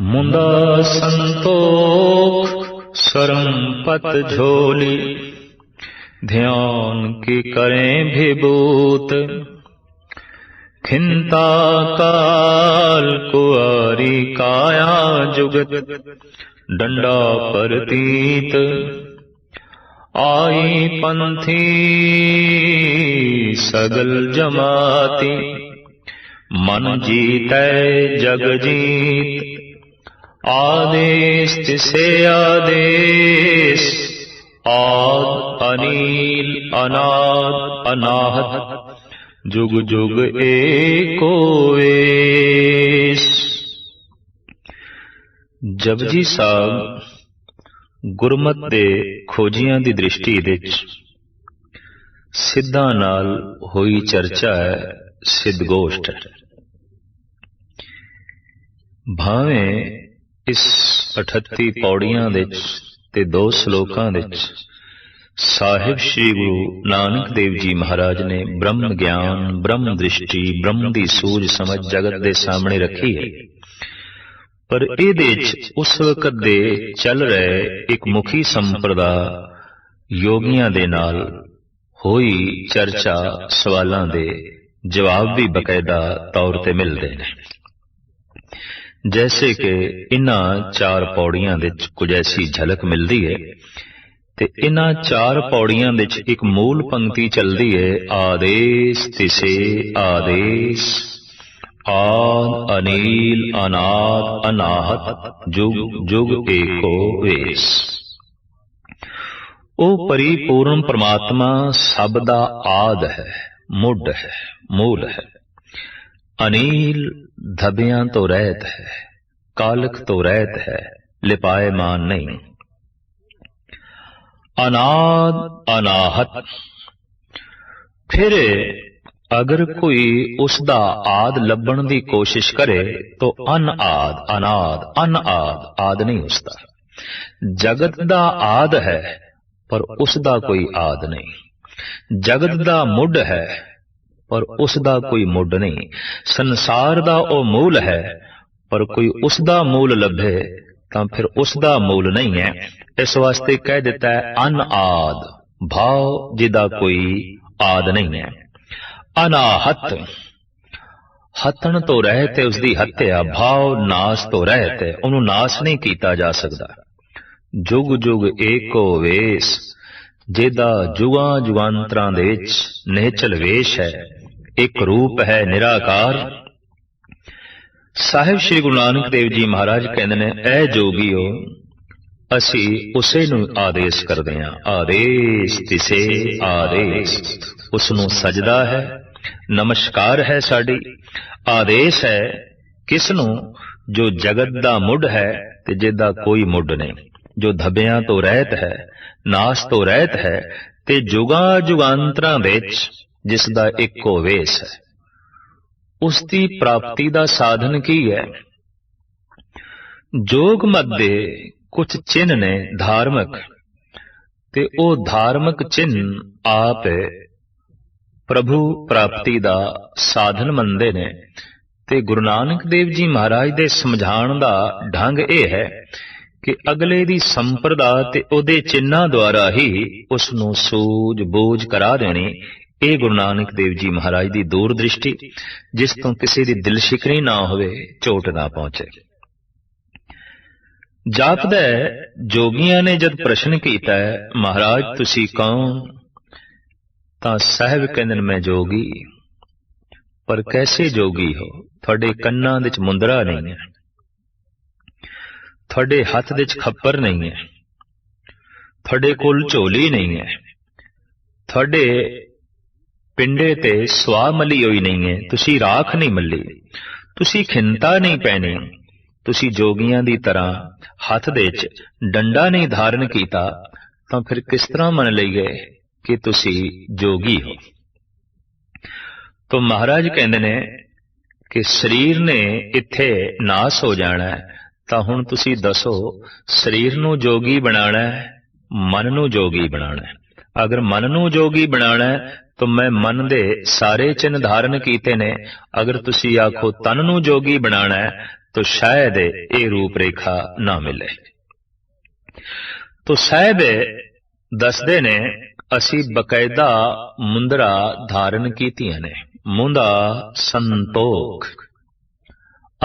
ਮੁੰਦਾ ਸੰਤੋਖ ਸਰਮ ਪਤ ਝੋਲੀ ध्यान की करें विभूत खिंता काल कुआरी काया जुगत डंडा परतीत आई पंथी सगल जमाती मन जीतै जग जीत आदेश तिसे आदेश ਆਦ ਅਨੀਲ ਅਨਾਦ ਅਨਾਹਤ ਜੁਗ ਜੁਗ ਏਕੋ ਵੇਸ ਜਪਜੀ ਸਾਹਿਬ ਗੁਰਮਤ ਦੇ ਖੋਜੀਆਂ ਦੀ ਦ੍ਰਿਸ਼ਟੀ ਵਿੱਚ ਸਿੱਧਾਂ ਨਾਲ ਹੋਈ ਚਰਚਾ ਹੈ ਸਿੱਧ ਗੋਸ਼ਟ ਹੈ ਭਾਵੇਂ ਇਸ 38 ਪੌੜੀਆਂ ਵਿੱਚ ਤੇ ਦੋ ਸ਼ਲੋਕਾਂ ਵਿੱਚ ਸਾਹਿਬ ਸ੍ਰੀ ਗੁਰੂ ਨਾਨਕ ਦੇਵ ਜੀ ਮਹਾਰਾਜ ਨੇ ਬ੍ਰਹਮ ਗਿਆਨ, ਬ੍ਰਹਮ ਦ੍ਰਿਸ਼ਟੀ, ਬ੍ਰਹਮ ਦੀ ਸੂਝ ਸਮਝ ਜਗਤ ਦੇ ਸਾਹਮਣੇ ਰੱਖੀ ਹੈ। ਪਰ ਇਹਦੇ ਵਿੱਚ ਉਸ ਵਕਤ ਦੇ ਚੱਲ ਰਹੇ ਇੱਕ ਮੁਖੀ ਸੰਪਰਦਾ ਯੋਗੀਆਂ ਦੇ ਨਾਲ ਹੋਈ ਚਰਚਾ ਸਵਾਲਾਂ ਦੇ ਜਵਾਬ ਵੀ ਬਕਾਇਦਾ ਤੌਰ ਤੇ ਮਿਲਦੇ ਨੇ। ਜੈਸੇ ਕਿ ਇਨ੍ਹਾਂ ਚਾਰ ਪੌੜੀਆਂ ਵਿੱਚ ਕੁਝ ਐਸੀ ਝਲਕ ਮਿਲਦੀ ਹੈ ਤੇ ਇਨ੍ਹਾਂ ਚਾਰ ਪੌੜੀਆਂ ਵਿੱਚ ਇੱਕ ਮੂਲ ਪੰਕਤੀ ਚੱਲਦੀ ਹੈ ਆਦੇਸ਼ ਤਿਸੇ ਆਦੇਸ਼ ਆਦ ਅਨੀਲ ਅਨਾਦ ਅਨਾਹਤ ਜੁਗ ਜੁਗ ਏਕੋ ਵੇਸ ਉਹ ਪਰਿਪੂਰਨ ਪ੍ਰਮਾਤਮਾ ਸਭ ਦਾ ਆਦ ਹੈ ਮੁੱਢ ਹੈ ਮੂਲ ਹੈ ਅਨੀਲ ਧਬਿਆਂ ਤੋਂ ਰਹਿਤ ਹੈ ਕਾਲਕ ਤੋਂ ਰਹਿਤ ਹੈ ਲਿਪਾਇਮਾਨ ਨਹੀਂ। ਅਨਾਦ ਅਨਾਹਤ। ਫਿਰ ਅਗਰ ਕੋਈ ਉਸ ਦਾ ਆਦ ਲੱਭਣ ਦੀ ਕੋਸ਼ਿਸ਼ ਕਰੇ, ਤਾਂ ਅਨ ਆਦ ਅਨਾਦ ਅਨ ਆਦ ਆਦ ਨਹੀਂ ਉਸਦਾ। ਜਗਤ ਦਾ ਆਦ ਹੈ, ਪਰ ਉਸ ਦਾ ਕੋਈ ਆਦ ਨਹੀਂ। ਜਗਤ ਦਾ ਮੁੱਢ ਹੈ ਪਰ ਉਸ ਦਾ ਕੋਈ ਮੁੱਢ ਨਹੀਂ। ਸੰਸਾਰ ਦਾ ਉਹ ਮੂਲ ਹੈ, ਪਰ ਕੋਈ ਉਸ ਦਾ ਮੂਲ ਲੱਭੇ, ਤਾਂ ਫਿਰ ਉਸ ਦਾ ਮੂਲ ਨਹੀਂ ਹੈ। ਇਸ ਵਾਸਤੇ ਕਹਿ ਦਿੱਤਾ ਹੈ ਅਨ ਆਦ ਭਾਵ ਜਿਹਦਾ ਕੋਈ ਆਦ ਨਹੀਂ ਹੈ। ਅਨਾਹਤ ਹਤਨ ਤੋਂ ਰਹਿ ਤੇ ਉਸ ਦੀ ਹੱਤਿਆ, ਭਾਵ ਨਾਸ ਤੋਂ ਰਹਿ ਤੇ ਉਹਨੂੰ ਨਾਸ ਨਹੀਂ ਕੀਤਾ ਜਾ ਸਕਦਾ। ਜੁਗ ਜੁਗ ਏਕੋ ਵੇਸ ਜਿਹਦਾ ਜੁਗਾਂ ਜੁਗਾਂਤਰਾਂ ਦੇ ਵਿੱਚ ਨਿਹਚਲ ਵੇਸ਼ ਹੈ, ਇੱਕ ਰੂਪ ਹੈ ਨਿਰਾਕਾਰ। ਸਾਹਿਬ ਸ੍ਰੀ ਗੁਰੂ ਨਾਨਕ ਦੇਵ ਜੀ ਮਹਾਰਾਜ ਕਹਿੰਦੇ ਨੇ, ਐ ਜੋਗੀਓ, ਅਸੀਂ ਉਸੇ ਨੂੰ ਆਦੇਸ਼ ਕਰਦੇ ਹਾਂ। ਆਦੇਸ਼ ਤਿਸੇ ਆਦੇਸ਼ ਉਸ ਨੂੰ ਸਜਦਾ ਹੈ, ਨਮਸਕਾਰ ਹੈ ਸਾਡੀ। ਆਦੇਸ਼ ਹੈ ਕਿਸ ਨੂੰ ਜੋ ਜਗਤ ਦਾ ਮੁੱਢ ਹੈ ਤੇ ਜਿਹਦਾ ਕੋਈ ਮੁੱਢ ਨਹੀਂ, ਜੋ ਧੱਬਿਆਂ ਤੋਂ ਰਹਿਤ ਹੈ ਨਾਸ ਤੋਂ ਰਹਿਤ ਹੈ ਤੇ ਜੁਗਾਂ ਜੁਗਾਂਤਰਾਂ ਵਿੱਚ ਜਿਸ ਦਾ ਇੱਕੋ ਵੇਸ ਹੈ। ਉਸ ਦੀ ਪ੍ਰਾਪਤੀ ਦਾ ਸਾਧਨ ਕੀ ਹੈ? ਜੋਗ ਮਤ ਦੇ ਕੁਝ ਚਿੰਨ ਨੇ ਧਾਰਮਿਕ, ਤੇ ਉਹ ਧਾਰਮਿਕ ਚਿੰਨ ਆਪ ਪ੍ਰਭੂ ਪ੍ਰਾਪਤੀ ਦਾ ਸਾਧਨ ਮੰਨਦੇ ਨੇ। ਤੇ ਗੁਰੂ ਨਾਨਕ ਦੇਵ ਜੀ ਮਹਾਰਾਜ ਦੇ ਸਮਝਾਉਣ ਦਾ ਢੰਗ ਇਹ ਹੈ ਕਿ ਅਗਲੇ ਦੀ ਸੰਪਰਦਾ ਤੇ ਉਹਦੇ ਚਿੰਨਾਂ ਦੁਆਰਾ ਹੀ ਉਸ ਨੂੰ ਸੂਝ ਬੂਝ ਕਰਾ ਦੇਣੀ, ਇਹ ਗੁਰੂ ਨਾਨਕ ਦੇਵ ਜੀ ਮਹਾਰਾਜ ਦੀ ਦੂਰ ਦ੍ਰਿਸ਼ਟੀ ਜਿਸ ਤੋਂ ਕਿਸੇ ਦੀ ਦਿਲ ਸ਼ਿਕਰੀ ਨਾ ਹੋਵੇ, ਝੋਟ ਨਾ ਪਹੁੰਚੇ। ਜਾਪਦਾ ਜੋਗੀਆਂ ਨੇ ਜਦ ਪ੍ਰਸ਼ਨ ਕੀਤਾ ਮਹਾਰਾਜ ਤੁਸੀਂ ਕੌਣ? ਤਾਂ ਸਾਹਿਬ ਕਹਿੰਦੇ ਨੇ, ਮੈਂ ਜੋਗੀ। ਪਰ ਕੈਸੇ ਜੋਗੀ ਹੋ? ਤੁਹਾਡੇ ਕੰਨਾਂ ਵਿੱਚ ਮੁੰਦਰਾ ਨਹੀਂ ਹੈ। ਤੁਹਾਡੇ ਹੱਥ ਵਿੱਚ ਖੱਪਰ ਨਹੀਂ ਹੈ। ਤੁਹਾਡੇ ਕੋਲ ਝੋਲੀ ਨਹੀਂ ਹੈ। ਤੁਹਾਡੇ ਪਿੰਡੇ ਤੇ ਸਵਾ ਮਲੀ ਹੋਈ ਨਹੀਂ ਹੈ। ਤੁਸੀਂ ਰਾਖ ਨਹੀਂ ਮੱਲੀ। ਤੁਸੀਂ ਖਿੰਤਾ ਨਹੀਂ ਪੈਣੀ। ਤੁਸੀਂ ਜੋਗੀਆਂ ਦੀ ਤਰ੍ਹਾਂ ਹੱਥ ਦੇ ਵਿੱਚ ਡੰਡਾ ਨਹੀਂ ਧਾਰਨ ਕੀਤਾ, ਤਾਂ ਫਿਰ ਕਿਸ ਤਰ੍ਹਾਂ ਮੰਨ ਲਈ ਗਏ ਕਿ ਤੁਸੀਂ ਜੋਗੀ ਹੋ? ਤਾਂ ਮਹਾਰਾਜ ਕਹਿੰਦੇ ਨੇ ਕਿ ਸਰੀਰ ਨੇ ਇੱਥੇ ਨਾਸ ਹੋ ਜਾਣਾ ਹੈ। ਤਾਂ ਹੁਣ ਤੁਸੀਂ ਦੱਸੋ, ਸਰੀਰ ਨੂੰ ਜੋਗੀ ਬਣਾਉਣਾ ਹੈ, ਮਨ ਨੂੰ ਜੋਗੀ ਬਣਾਉਣਾ ਹੈ? ਅਗਰ ਮਨ ਨੂੰ ਜੋਗੀ ਬਣਾਉਣਾ ਹੈ, ਤਾਂ ਮੈਂ ਮਨ ਦੇ ਸਾਰੇ ਚਿੰਨ ਧਾਰਨ ਕੀਤੇ ਨੇ। ਅਗਰ ਤੁਸੀਂ ਆਖੋ ਤਨ ਨੂੰ ਜੋਗੀ ਬਣਾਣਾ ਹੈ, ਤਾਂ ਸ਼ਾਇਦ ਇਹ ਰੂਪ ਰੇਖਾ ਨਾ ਮਿਲੇ। ਤਾਂ ਸਾਹਿਬ ਦੱਸਦੇ ਨੇ, ਅਸੀਂ ਬਕਾਇਦਾ ਮੁੰਦਰਾ ਧਾਰਨ ਕੀਤੀਆਂ ਨੇ। ਮੁੰਦਾ ਸੰਤੋਖ।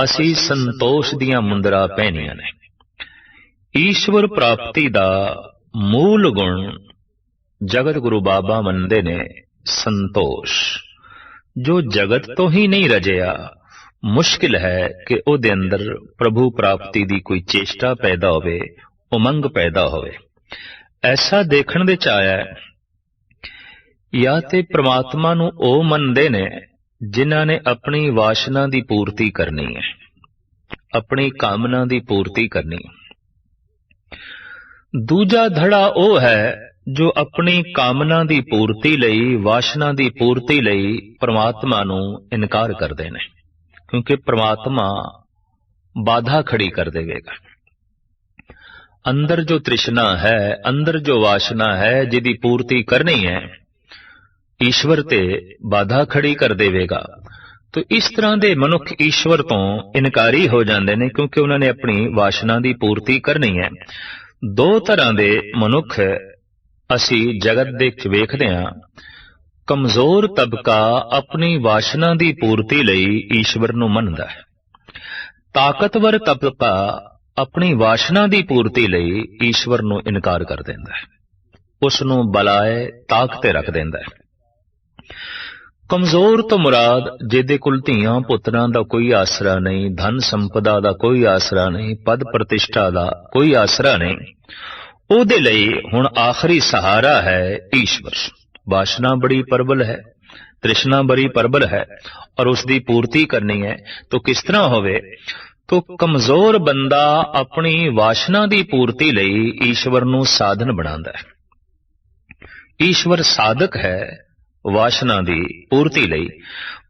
ਅਸੀਂ ਸੰਤੋਸ਼ ਦੀਆਂ ਮੁੰਦਰਾ ਪਹਿਨੀਆਂ ਨੇ। ਈਸ਼ਵਰ ਪ੍ਰਾਪਤੀ ਦਾ ਮੂਲ ਗੁਣ ਜਗਤ ਗੁਰੂ ਬਾਬਾ ਮੰਨਦੇ ਨੇ ਸੰਤੋਸ਼। ਜੋ ਜਗਤ ਤੋਂ ਹੀ ਨਹੀਂ ਰਜਿਆ, ਮੁਸ਼ਕਿਲ ਹੈ ਕਿ ਉਹਦੇ ਅੰਦਰ ਪ੍ਰਭੂ ਪ੍ਰਾਪਤੀ ਦੀ ਕੋਈ ਚੇਸ਼ਟਾ ਪੈਦਾ ਹੋਵੇ, ਉਮੰਗ ਪੈਦਾ ਹੋਵੇ। ਐਸਾ ਦੇਖਣ ਦੇ ਚ ਆਇਆ ਜਾਂ ਤੇ ਪ੍ਰਮਾਤਮਾ ਨੂੰ ਉਹ ਮੰਨਦੇ ਨੇ ਜਿਨ੍ਹਾਂ ਨੇ ਆਪਣੀ ਵਾਸ਼ਨਾ ਦੀ ਪੂਰਤੀ ਕਰਨੀ ਹੈ। ਆਪਣੀ ਕਾਮਨਾ ਦੀ ਪੂਰਤੀ ਕਰਨੀ ਦੂਜਾ ਧੜਾ ਉਹ ਹੈ ਜੋ ਆਪਣੀ ਕਾਮਨਾ ਦੀ ਪੂਰਤੀ ਲਈ, ਵਾਸ਼ਨਾ ਦੀ ਪੂਰਤੀ ਲਈ ਪ੍ਰਮਾਤਮਾ ਨੂੰ ਇਨਕਾਰ ਕਰਦੇ ਨੇ। ਕਿਉਂਕਿ ਪ੍ਰਮਾਤਮਾ ਬਾਧਾ ਖੜੀ ਕਰ ਦੇਵੇਗਾ। ਅੰਦਰ ਜੋ ਤ੍ਰਿਸ਼ਨਾ ਹੈ, ਅੰਦਰ ਜੋ ਵਾਸ਼ਨਾ ਹੈ, ਜਿਹਦੀ ਪੂਰਤੀ ਕਰਨੀ ਹੈ ਈਸ਼ਵਰ ਤੇ ਬਾਧਾ ਖੜੀ ਕਰ ਦੇਵੇਗਾ। ਤੋ ਇਸ ਤਰ੍ਹਾਂ ਦੇ ਮਨੁੱਖ ਈਸ਼ਵਰ ਤੋਂ ਇਨਕਾਰੀ ਹੋ ਜਾਂਦੇ ਨੇ ਕਿਉਂਕਿ ਉਹਨਾਂ ਨੇ ਆਪਣੀ ਵਾਸ਼ਨਾ ਦੀ ਪੂਰਤੀ ਕਰਨੀ ਹੈ। ਦੋ ਤਰ੍ਹਾਂ ਦੇ ਮਨੁੱਖ ਅਸੀਂ ਜਗਤ ਦੇ ਵੇਖਦੇ ਹਾਂ। ਕਮਜ਼ੋਰ ਤਬਕਾ ਆਪਣੀ ਵਾਸ਼ਨਾ ਦੀ ਪੂਰਤੀ ਲਈ ਈਸ਼ਵਰ ਨੂੰ ਮੰਨਦਾ ਹੈ। ਤਾਕਤਵਰ ਤਬਕਾ ਆਪਣੀ ਵਾਸ਼ਨਾ ਦੀ ਪੂਰਤੀ ਲਈ ਈਸ਼ਵਰ ਨੂੰ ਇਨਕਾਰ ਕਰ ਦਿੰਦਾ ਹੈ। ਉਸ ਨੂੰ ਬਲਾਏ ਤਾਕਤ ਰੱਖ ਦਿੰਦਾ ਹੈ। ਕਮਜ਼ੋਰ ਤੋਂ ਮੁਰਾਦ, ਜਿਹਦੇ ਕੋਲ ਧੀਆਂ ਪੁੱਤਰਾਂ ਦਾ ਕੋਈ ਆਸਰਾ ਨਹੀਂ, ਧਨ ਸੰਪਦਾ ਦਾ ਕੋਈ ਆਸਰਾ ਨਹੀਂ, ਪਦ ਪ੍ਰਤਿਸ਼ਠਾ ਦਾ ਕੋਈ ਆਸਰਾ ਨਹੀਂ। ਉਹਦੇ ਲਈ ਹੁਣ ਆਖਰੀ ਸਹਾਰਾ ਹੈ ਈਸ਼ਵਰ। ਵਾਸ਼ਨਾ ਬੜੀ ਪਰਬਲ ਹੈ, ਤ੍ਰਿਸ਼ਨਾ ਬੜੀ ਪਰਬਲ ਹੈ, ਔਰ ਉਸ ਦੀ ਪੂਰਤੀ ਕਰਨੀ ਹੈ। ਤਾਂ ਕਿਸ ਤਰ੍ਹਾਂ ਹੋਵੇ? ਤੋ ਕਮਜ਼ੋਰ ਬੰਦਾ ਆਪਣੀ ਵਾਸ਼ਨਾ ਦੀ ਪੂਰਤੀ ਲਈ ਈਸ਼ਵਰ ਨੂੰ ਸਾਧਨ ਬਣਾਉਂਦਾ ਹੈ। ਈਸ਼ਵਰ ਸਾਧਕ ਹੈ ਵਾਸ਼ਨਾ ਦੀ ਪੂਰਤੀ ਲਈ।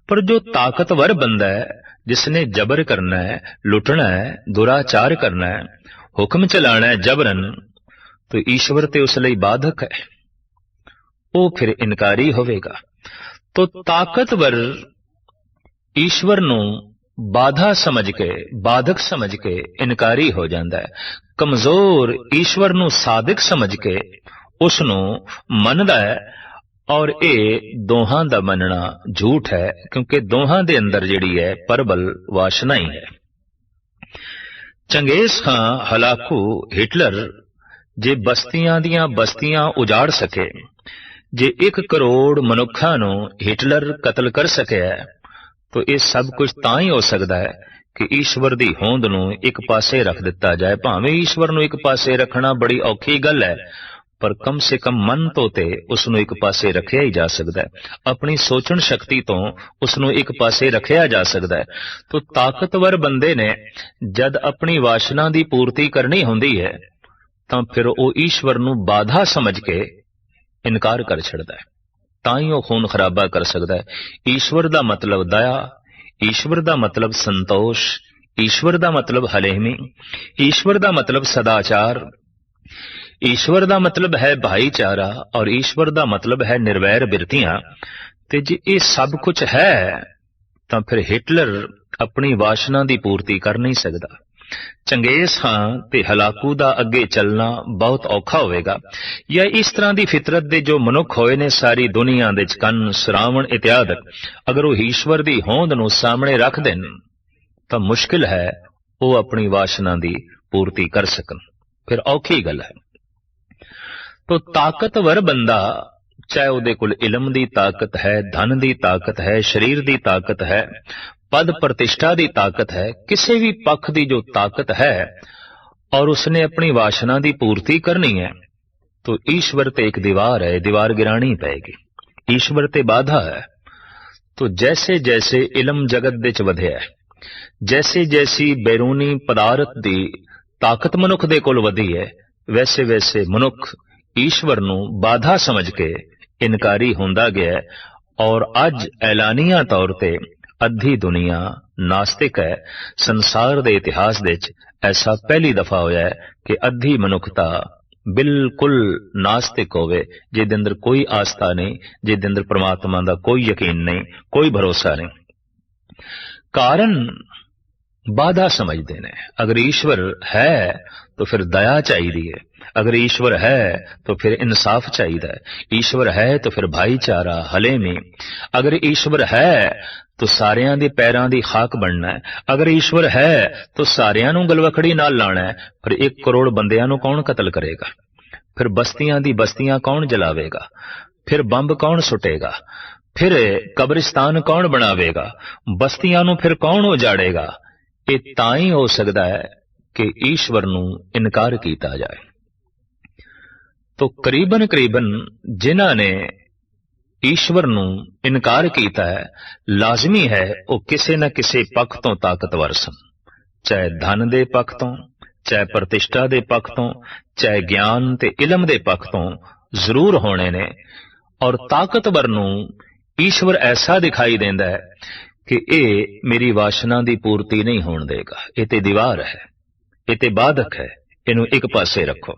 ਪਰ ਜੋ ਤਾਕਤਵਰ ਬੰਦਾ ਹੈ ਜਿਸ ਨੇ ਜ਼ਬਰ ਕਰਨਾ ਹੈ, ਲੁੱਟਣਾ ਹੈ, ਦੁਰਾਚਾਰ ਕਰਨਾ ਹੈ, ਹੁਕਮ ਚਲਾਣਾ ਹੈ ਜਬਰਨ, ਤੋ ਈਸ਼ਵਰ ਤੇ ਉਸ ਲਈ ਬਾਧਕ ਹੈ। ਉਹ ਫਿਰ ਇਨਕਾਰੀ ਹੋਵੇਗਾ। ਤੋ ਤਾਕਤਵਰ ਈਸ਼ਵਰ ਨੂੰ ਬਾਧਾ ਸਮਝ ਕੇ, ਬਾਧਕ ਸਮਝ ਕੇ ਇਨਕਾਰੀ ਹੋ ਜਾਂਦਾ ਹੈ। ਕਮਜ਼ੋਰ ਈਸ਼ਵਰ ਨੂੰ ਸਾਧਕ ਸਮਝ ਕੇ ਉਸ ਨੂੰ ਮੰਨਦਾ ਹੈ ਔਰ ਇਹ ਦੋਹਾਂ ਦਾ ਮੰਨਣਾ ਝੂਠ ਹੈ, ਕਿਉਂਕਿ ਦੋਹਾਂ ਦੇ ਅੰਦਰ ਜਿਹੜੀ ਹੈ, ਪਰਬਲ ਵਾਸ਼ਨਾ ਹੀ ਹੈ। ਚੰਗੇਜ਼ ਖਾਂ ਹਲਾਕੂ ਹਿਟਲਰ, ਜੇ ਬਸਤੀਆਂ ਦੀਆਂ ਬਸਤੀਆਂ ਉਜਾੜ ਸਕੇ, ਜੇ 1 ਕਰੋੜ ਮਨੁੱਖਾਂ ਨੂੰ ਹਿਟਲਰ ਕਤਲ ਕਰ ਸਕਿਆ ਤਾਂ ਇਹ ਸਭ ਕੁਝ ਤਾਂ ਹੀ ਹੋ ਸਕਦਾ ਹੈ ਕਿ ਈਸ਼ਵਰ ਦੀ ਹੋਂਦ ਨੂੰ ਇੱਕ ਪਾਸੇ ਰੱਖ ਦਿੱਤਾ ਜਾਏ। ਭਾਵੇਂ ਈਸ਼ਵਰ ਨੂੰ ਇੱਕ ਪਾਸੇ ਰੱਖਣਾ ਬੜੀ ਔਖੀ ਗੱਲ ਹੈ ਪਰ ਕਮ ਸੇ ਕਮ ਮਨ ਤੋਂ ਤੇ ਉਸ ਨੂੰ ਇੱਕ ਪਾਸੇ ਰੱਖਿਆ ਹੀ ਜਾ ਸਕਦਾ ਹੈ। ਆਪਣੀ ਸੋਚਣ ਸ਼ਕਤੀ ਤੋਂ ਉਸ ਨੂੰ ਇੱਕ ਪਾਸੇ ਰੱਖਿਆ ਜਾ ਸਕਦਾ ਹੈ। ਤੋ ਤਾਕਤਵਰ ਬੰਦੇ ਨੇ ਜਦ ਆਪਣੀ ਵਾਸ਼ਨਾ ਦੀ ਪੂਰਤੀ ਕਰਨੀ ਹੁੰਦੀ ਹੈ, ਤਾਂ ਫਿਰ ਉਹ ਈਸ਼ਵਰ ਨੂੰ ਬਾਧਾ ਸਮਝ ਕੇ ਇਨਕਾਰ ਕਰ ਛੱਡਦਾ ਹੈ। ਤਾਂ ਹੀ ਉਹ ਖੂਨ ਖਰਾਬਾ ਕਰ ਸਕਦਾ ਹੈ। ਈਸ਼ਵਰ ਦਾ ਮਤਲਬ ਦਇਆ, ਈਸ਼ਵਰ ਦਾ ਮਤਲਬ ਸੰਤੋਸ਼, ਈਸ਼ਵਰ ਦਾ ਮਤਲਬ ਹਲੇਮੀ, ਈਸ਼ਵਰ ਦਾ ਮਤਲਬ ਸਦਾਚਾਰ ਈਸ਼ਵਰ ਦਾ ਮਤਲਬ ਹੈ ਭਾਈਚਾਰਾ ਔਰ ਈਸ਼ਵਰ ਦਾ ਮਤਲਬ ਹੈ ਨਿਰਵੈਰ ਬਿਰਤੀਆਂ। ਤੇ ਜੇ ਇਹ ਸਭ ਕੁਝ ਹੈ, ਤਾਂ ਫਿਰ ਹਿਟਲਰ ਆਪਣੀ ਵਾਸ਼ਨਾ ਦੀ ਪੂਰਤੀ ਕਰ ਨਹੀਂ ਸਕਦਾ। ਚੰਗੇਜ਼ ਖਾਨ ਤੇ ਹਲਾਕੂ ਦਾ ਅੱਗੇ ਚੱਲਣਾ ਬਹੁਤ ਔਖਾ ਹੋਵੇਗਾ। ਜਾਂ ਇਸ ਤਰ੍ਹਾਂ ਦੀ ਫਿਤਰਤ ਦੇ ਜੋ ਮਨੁੱਖ ਹੋਏ ਨੇ ਸਾਰੀ ਦੁਨੀਆ ਦੇ ਚ ਕੰਨ ਸਰਾਵਣ ਇਤਿਆਦ ਅਗਰ ਉਹ ਈਸ਼ਵਰ ਦੀ ਹੋਂਦ ਨੂੰ ਸਾਹਮਣੇ ਰੱਖ ਦੇਣ, ਤਾਂ ਮੁਸ਼ਕਿਲ ਹੈ ਉਹ ਆਪਣੀ ਵਾਸ਼ਨਾ ਦੀ ਪੂਰਤੀ ਕਰ ਸਕਣ। ਫਿਰ ਔਖੀ ਗੱਲ ਹੈ। ਤੋ ਤਾਕਤਵਰ ਬੰਦਾ ਚਾਹੇ ਉਹਦੇ ਕੋਲ ਇਲਮ ਦੀ ਤਾਕਤ ਹੈ ਧਨ ਦੀ ਤਾਕਤ ਹੈ ਸਰੀਰ ਦੀ ਤਾਕਤ ਹੈ ਪਦ ਪ੍ਰਤਿਸ਼ਠਾ ਦੀ ਤਾਕਤ ਹੈ ਕਿਸੇ ਵੀ ਪੱਖ ਦੀ ਜੋ ਤਾਕਤ ਹੈ ਔਰ ਉਸਨੇ ਆਪਣੀ ਵਾਸ਼ਨਾ ਦੀ ਪੂਰਤੀ ਕਰਨੀ ਹੈ तो ईश्वर ते एक दीवार है दीवार गिरानी पएगी ईश्वर ते बाधा है तो जैसे जैसे इलम जगत ਦੇ ਚ ਵਧਿਆ ਹੈ ਜੈਸੇ ਜੈਸੀ ਬੈਰੂਨੀ ਪਦਾਰਥ ਦੀ ਤਾਕਤ ਮਨੁੱਖ ਦੇ ਕੋਲ ਵਧੀ ਹੈ ਵੈਸੇ ਵੈਸੇ ਮਨੁੱਖ ਈਸ਼ਵਰ ਨੂੰ ਬਾਧਾ ਸਮਝ ਕੇ ਇਨਕਾਰੀ ਹੁੰਦਾ ਗਿਆ ਔਰ ਅੱਜ ਐਲਾਨੀਆਂ ਤੌਰ ਤੇ ਅੱਧੀ ਦੁਨੀਆ ਨਾਸਤਿਕ ਹੈ। ਸੰਸਾਰ ਦੇ ਇਤਿਹਾਸ ਵਿੱਚ ਐਸਾ ਪਹਿਲੀ ਦਫਾ ਹੋਇਆ ਹੈ ਕਿ ਅੱਧੀ ਮਨੁੱਖਤਾ ਬਿਲਕੁਲ ਨਾਸਤਿਕ ਹੋਵੇ, ਜਿਹਦੇ ਅੰਦਰ ਕੋਈ ਆਸਥਾ ਨਹੀਂ, ਜਿਹਦੇ ਅੰਦਰ ਪ੍ਰਮਾਤਮਾ ਦਾ ਕੋਈ ਯਕੀਨ ਨਹੀਂ, ਕੋਈ ਭਰੋਸਾ ਨਹੀਂ। ਕਾਰਨ ਬਾਧਾ ਸਮਝਦੇ ਨੇ। ਅਗਰ ਈਸ਼ਵਰ ਹੈ, ਤਾਂ ਫਿਰ ਦਇਆ ਚਾਹੀਦੀ ਹੈ ਅਗਰ ਈਸ਼ਵਰ ਹੈ, ਤਾਂ ਫਿਰ ਇਨਸਾਫ ਚਾਹੀਦਾ ਹੈ ਈਸ਼ਵਰ ਹੈ, ਤਾਂ ਫਿਰ ਭਾਈਚਾਰਾ ਹਲੇਮੀ ਅਗਰ ਈਸ਼ਵਰ ਹੈ, ਤਾਂ ਸਾਰਿਆਂ ਦੇ ਪੈਰਾਂ ਦੀ ਖਾਕ ਬਣਨਾ ਹੈ ਅਗਰ ਈਸ਼ਵਰ ਹੈ, ਤਾਂ ਸਾਰਿਆਂ ਨੂੰ ਗਲਵਖੜੀ ਨਾਲ ਲਾਣਾ ਹੈ ਫਿਰ 1 ਕਰੋੜ ਬੰਦਿਆਂ ਨੂੰ ਕੌਣ ਕਤਲ ਕਰੇਗਾ? ਫਿਰ ਬਸਤੀਆਂ ਦੀ ਬਸਤੀਆਂ ਕੌਣ ਜਲਾਵੇਗਾ? ਫਿਰ ਬੰਬ ਕੌਣ ਸੁੱਟੇਗਾ? ਫਿਰ ਕਬਰਿਸਤਾਨ ਕੌਣ ਬਣਾਵੇਗਾ? ਬਸਤੀਆਂ ਨੂੰ ਫਿਰ ਕੌਣ ਉਜਾੜੇਗਾ? ਇਹ ਤਾਂ ਹੀ ਹੋ ਸਕਦਾ ਹੈ ਕਿ ਈਸ਼ਵਰ ਨੂੰ ਇਨਕਾਰ ਕੀਤਾ ਜਾਏ। ਤੋ ਕਰੀਬਨ ਕਰੀਬਨ ਜਿਨ੍ਹਾਂ ਨੇ ਈਸ਼ਵਰ ਨੂੰ ਇਨਕਾਰ ਕੀਤਾ ਹੈ, ਲਾਜ਼ਮੀ ਹੈ ਉਹ ਕਿਸੇ ਨਾ ਕਿਸੇ ਪੱਖ ਤੋਂ ਤਾਕਤਵਰ ਸਨ। ਚਾਹੇ ਧਨ ਦੇ ਪੱਖ ਤੋਂ, ਚਾਹੇ ਪ੍ਰਤਿਸ਼ਠਾ ਦੇ ਪੱਖ ਤੋਂ, ਚਾਹੇ ਗਿਆਨ ਤੇ ਇਲਮ ਦੇ ਪੱਖ ਤੋਂ ਜ਼ਰੂਰ ਹੋਣੇ ਨੇ। ਔਰ ਤਾਕਤਵਰ ਨੂੰ ਈਸ਼ਵਰ ਐਸਾ ਦਿਖਾਈ ਦਿੰਦਾ ਹੈ ਕਿ ਇਹ ਮੇਰੀ ਵਾਸ਼ਨਾ ਦੀ ਪੂਰਤੀ ਨਹੀਂ ਹੋਣ ਦੇਗਾ। ਇਹ ਤੇ ਦੀਵਾਰ ਹੈ, ਇਹ ਤੇ ਬਾਧਕ ਹੈ, ਇਹਨੂੰ ਇੱਕ ਪਾਸੇ ਰੱਖੋ।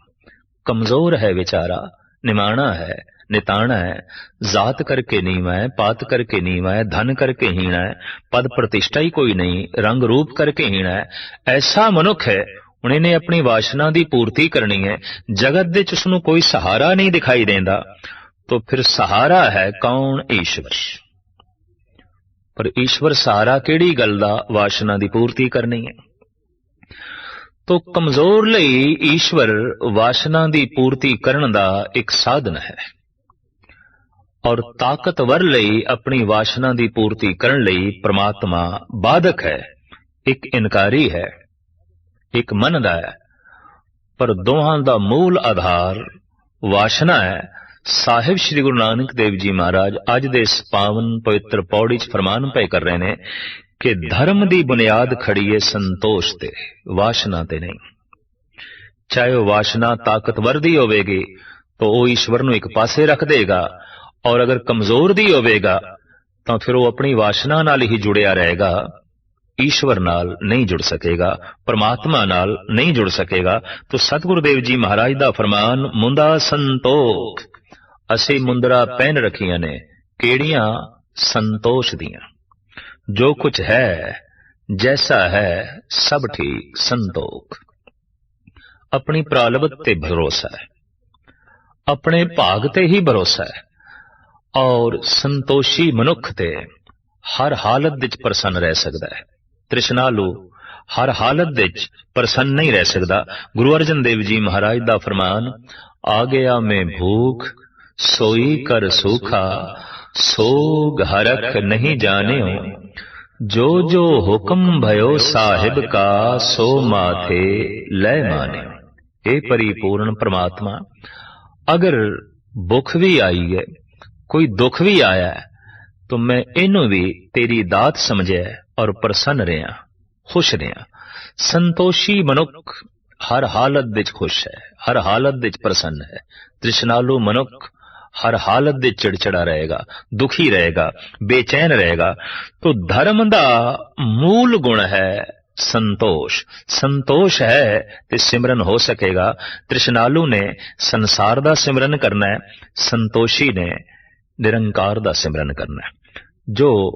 ਕਮਜ਼ੋਰ ਹੈ ਵਿਚਾਰਾ, ਨਿਮਾਣਾ ਹੈ, ਨਿਤਾਣਾ ਹੈ, ਜ਼ਾਤ ਕਰਕੇ ਨੀਵਾ ਹੈ, ਪਾਤ ਕਰਕੇ ਨੀਵਾ ਹੈ, ਧਨ ਕਰਕੇ ਹੀਣਾ ਹੈ, ਪਦ ਪ੍ਰਤਿਸ਼ਠਾ ਹੀ ਕੋਈ ਨਹੀਂ, ਰੰਗ ਰੂਪ ਕਰਕੇ ਹੀਣਾ ਹੈ, ਐਸਾ ਮਨੁੱਖ ਹੈ, ਹੁਣ ਇਹਨੇ ਆਪਣੀ ਵਾਸ਼ਨਾ ਦੀ ਪੂਰਤੀ ਕਰਨੀ ਹੈ, ਜਗਤ ਦੇ ਚ ਉਸ ਨੂੰ ਕੋਈ ਸਹਾਰਾ ਨਹੀਂ ਦਿਖਾਈ ਦਿੰਦਾ। ਤਾਂ ਫਿਰ ਸਹਾਰਾ ਹੈ ਕੌਣ ਈਸ਼ਵਰ? ਪਰ ਈਸ਼ਵਰ ਸਹਾਰਾ ਕਿਹੜੀ ਗੱਲ ਦਾ ਵਾਸ਼ਨਾ ਦੀ ਪੂਰਤੀ ਕਰਨੀ ਹੈ? ਤੋ ਕਮਜ਼ੋਰ ਲਈ ਈਸ਼ਵਰ ਵਾਸ਼ਨਾ ਦੀ ਪੂਰਤੀ ਕਰਨ ਦਾ ਇੱਕ ਸਾਧਨ ਹੈ। ਔਰ ਤਾਕਤਵਰ ਲਈ ਆਪਣੀ ਵਾਸ਼ਨਾ ਦੀ ਪੂਰਤੀ ਕਰਨ ਲਈ ਪ੍ਰਮਾਤਮਾ ਬਾਧਕ ਹੈ, ਇੱਕ ਇਨਕਾਰੀ ਹੈ, ਇੱਕ ਮੰਨਦਾ ਹੈ। ਪਰ ਦੋਹਾਂ ਦਾ ਮੂਲ ਆਧਾਰ ਵਾਸ਼ਨਾ ਹੈ ਸਾਹਿਬ ਸ੍ਰੀ ਗੁਰੂ ਨਾਨਕ ਦੇਵ ਜੀ ਮਹਾਰਾਜ ਅੱਜ ਦੇ ਇਸ ਪਾਵਨ ਪਵਿੱਤਰ ਪੌੜੀ 'ਚ ਫਰਮਾਨ ਪਏ ਕਰ ਰਹੇ ਨੇ ਕਿ ਧਰਮ ਦੀ ਬੁਨਿਆਦ ਖੜੀ ਹੈ ਸੰਤੋਸ਼ ਤੇ, ਵਾਸ਼ਨਾ ਤੇ ਨਹੀਂ। ਚਾਹੇ ਉਹ ਵਾਸ਼ਨਾ ਤਾਕਤਵਰ ਦੀ ਹੋਵੇਗੀ, ਤਾਂ ਉਹ ਈਸ਼ਵਰ ਨੂੰ ਇੱਕ ਪਾਸੇ ਰੱਖ ਦੇਗਾ ਔਰ ਅਗਰ ਕਮਜ਼ੋਰ ਦੀ ਹੋਵੇਗਾ, ਤਾਂ ਫਿਰ ਉਹ ਆਪਣੀ ਵਾਸ਼ਨਾ ਨਾਲ ਹੀ ਜੁੜਿਆ ਰਹੇਗਾ, ਈਸ਼ਵਰ ਨਾਲ ਨਹੀਂ ਜੁੜ ਸਕੇਗਾ, ਪਰਮਾਤਮਾ ਨਾਲ ਨਹੀਂ ਜੁੜ ਸਕੇਗਾ। ਤਾਂ ਸਤਿਗੁਰੂ ਦੇਵ ਜੀ ਮਹਾਰਾਜ ਦਾ ਫਰਮਾਨ ਮੁੰਦਾ ਸੰਤੋਖ। ਅਸੀਂ ਮੁੰਦਰਾ ਪਹਿਨ ਰੱਖੀਆਂ ਨੇ, ਕਿਹੜੀਆਂ? ਸੰਤੋਸ਼ ਦੀਆਂ। ਜੋ ਕੁਝ ਹੈ, ਜੈਸਾ ਹੈ, ਸਭ ਠੀਕ, ਸੰਤੋਖ। ਆਪਣੀ ਪ੍ਰਾਲਬਤ ਤੇ ਭਰੋਸਾ ਹੈ। ਆਪਣੇ ਭਾਗ ਤੇ ਹੀ ਭਰੋਸਾ ਹੈ। ਔਰ ਸੰਤੋਸ਼ੀ ਮਨੁੱਖ ਤੇ ਹਰ ਹਾਲਤ ਵਿੱਚ ਪ੍ਰਸੰਨ ਰਹਿ ਸਕਦਾ ਹੈ। ਤ੍ਰਿਸ਼ਨਾਲੂ, ਹਰ ਹਾਲਤ ਵਿੱਚ ਪ੍ਰਸੰਨ ਨਹੀਂ ਰਹਿ ਸਕਦਾ। ਗੁਰੂ ਅਰਜਨ ਦੇਵ ਜੀ ਮਹਾਰਾਜ ਦਾ ਫਰਮਾਨ, ਆ ਗਿਆ ਮੈਂ ਭੂਖ ਸੋਈ ਕਰ ਸੂਖਾ ਸੋਗ ਹਰਖ ਨਹੀਂ ਜਾਣਿਓ। ਜੋ ਜੋ ਹੁਕਮ ਭਇਓ ਸਾਹਿਬ ਕਾ ਸੋ ਮਾਥੇ ਲੈ ਮਾਨਿਓ। ਇਹ ਪਰਿਪੂਰਨ ਪ੍ਰਮਾਤਮਾ। ਅਗਰ ਭੁੱਖ ਵੀ ਆਈ ਹੈ ਕੋਈ ਦੁੱਖ ਵੀ ਆਇਆ ਹੈ ਤਾਂ ਮੈਂ ਇਹਨੂੰ ਵੀ ਤੇਰੀ ਦਾਤ ਸਮਝਿਆ ਔਰ ਪ੍ਰਸੰਨ ਰਿਹਾ ਖੁਸ਼ ਰਿਹਾ। ਸੰਤੋਸ਼ੀ ਮਨੁੱਖ ਹਰ ਹਾਲਤ ਵਿੱਚ ਖੁਸ਼ ਹੈ ਹਰ ਹਾਲਤ ਵਿੱਚ ਪ੍ਰਸੰਨ ਹੈ। ਤ੍ਰਿਸ਼ਨਾਲੂ ਮਨੁੱਖ ਹਰ ਹਾਲਤ ਦੇ ਚਿੜਚਿੜਾ ਰਹੇਗਾ, ਦੁਖੀ ਰਹੇਗਾ, ਬੇਚੈਨ ਰਹੇਗਾ। ਤੋ ਧਰਮ ਦਾ ਮੂਲ ਗੁਣ ਹੈ ਸੰਤੋਸ਼। ਸੰਤੋਸ਼ ਹੈ ਤੇ ਸਿਮਰਨ ਹੋ ਸਕੇਗਾ। ਤ੍ਰਿਸ਼ਨਾਲੂ ਨੇ ਸੰਸਾਰ ਦਾ ਸਿਮਰਨ ਕਰਨਾ ਹੈ, ਸੰਤੋਸ਼ੀ ਨੇ ਨਿਰੰਕਾਰ ਦਾ ਸਿਮਰਨ ਕਰਨਾ ਹੈ। ਜੋ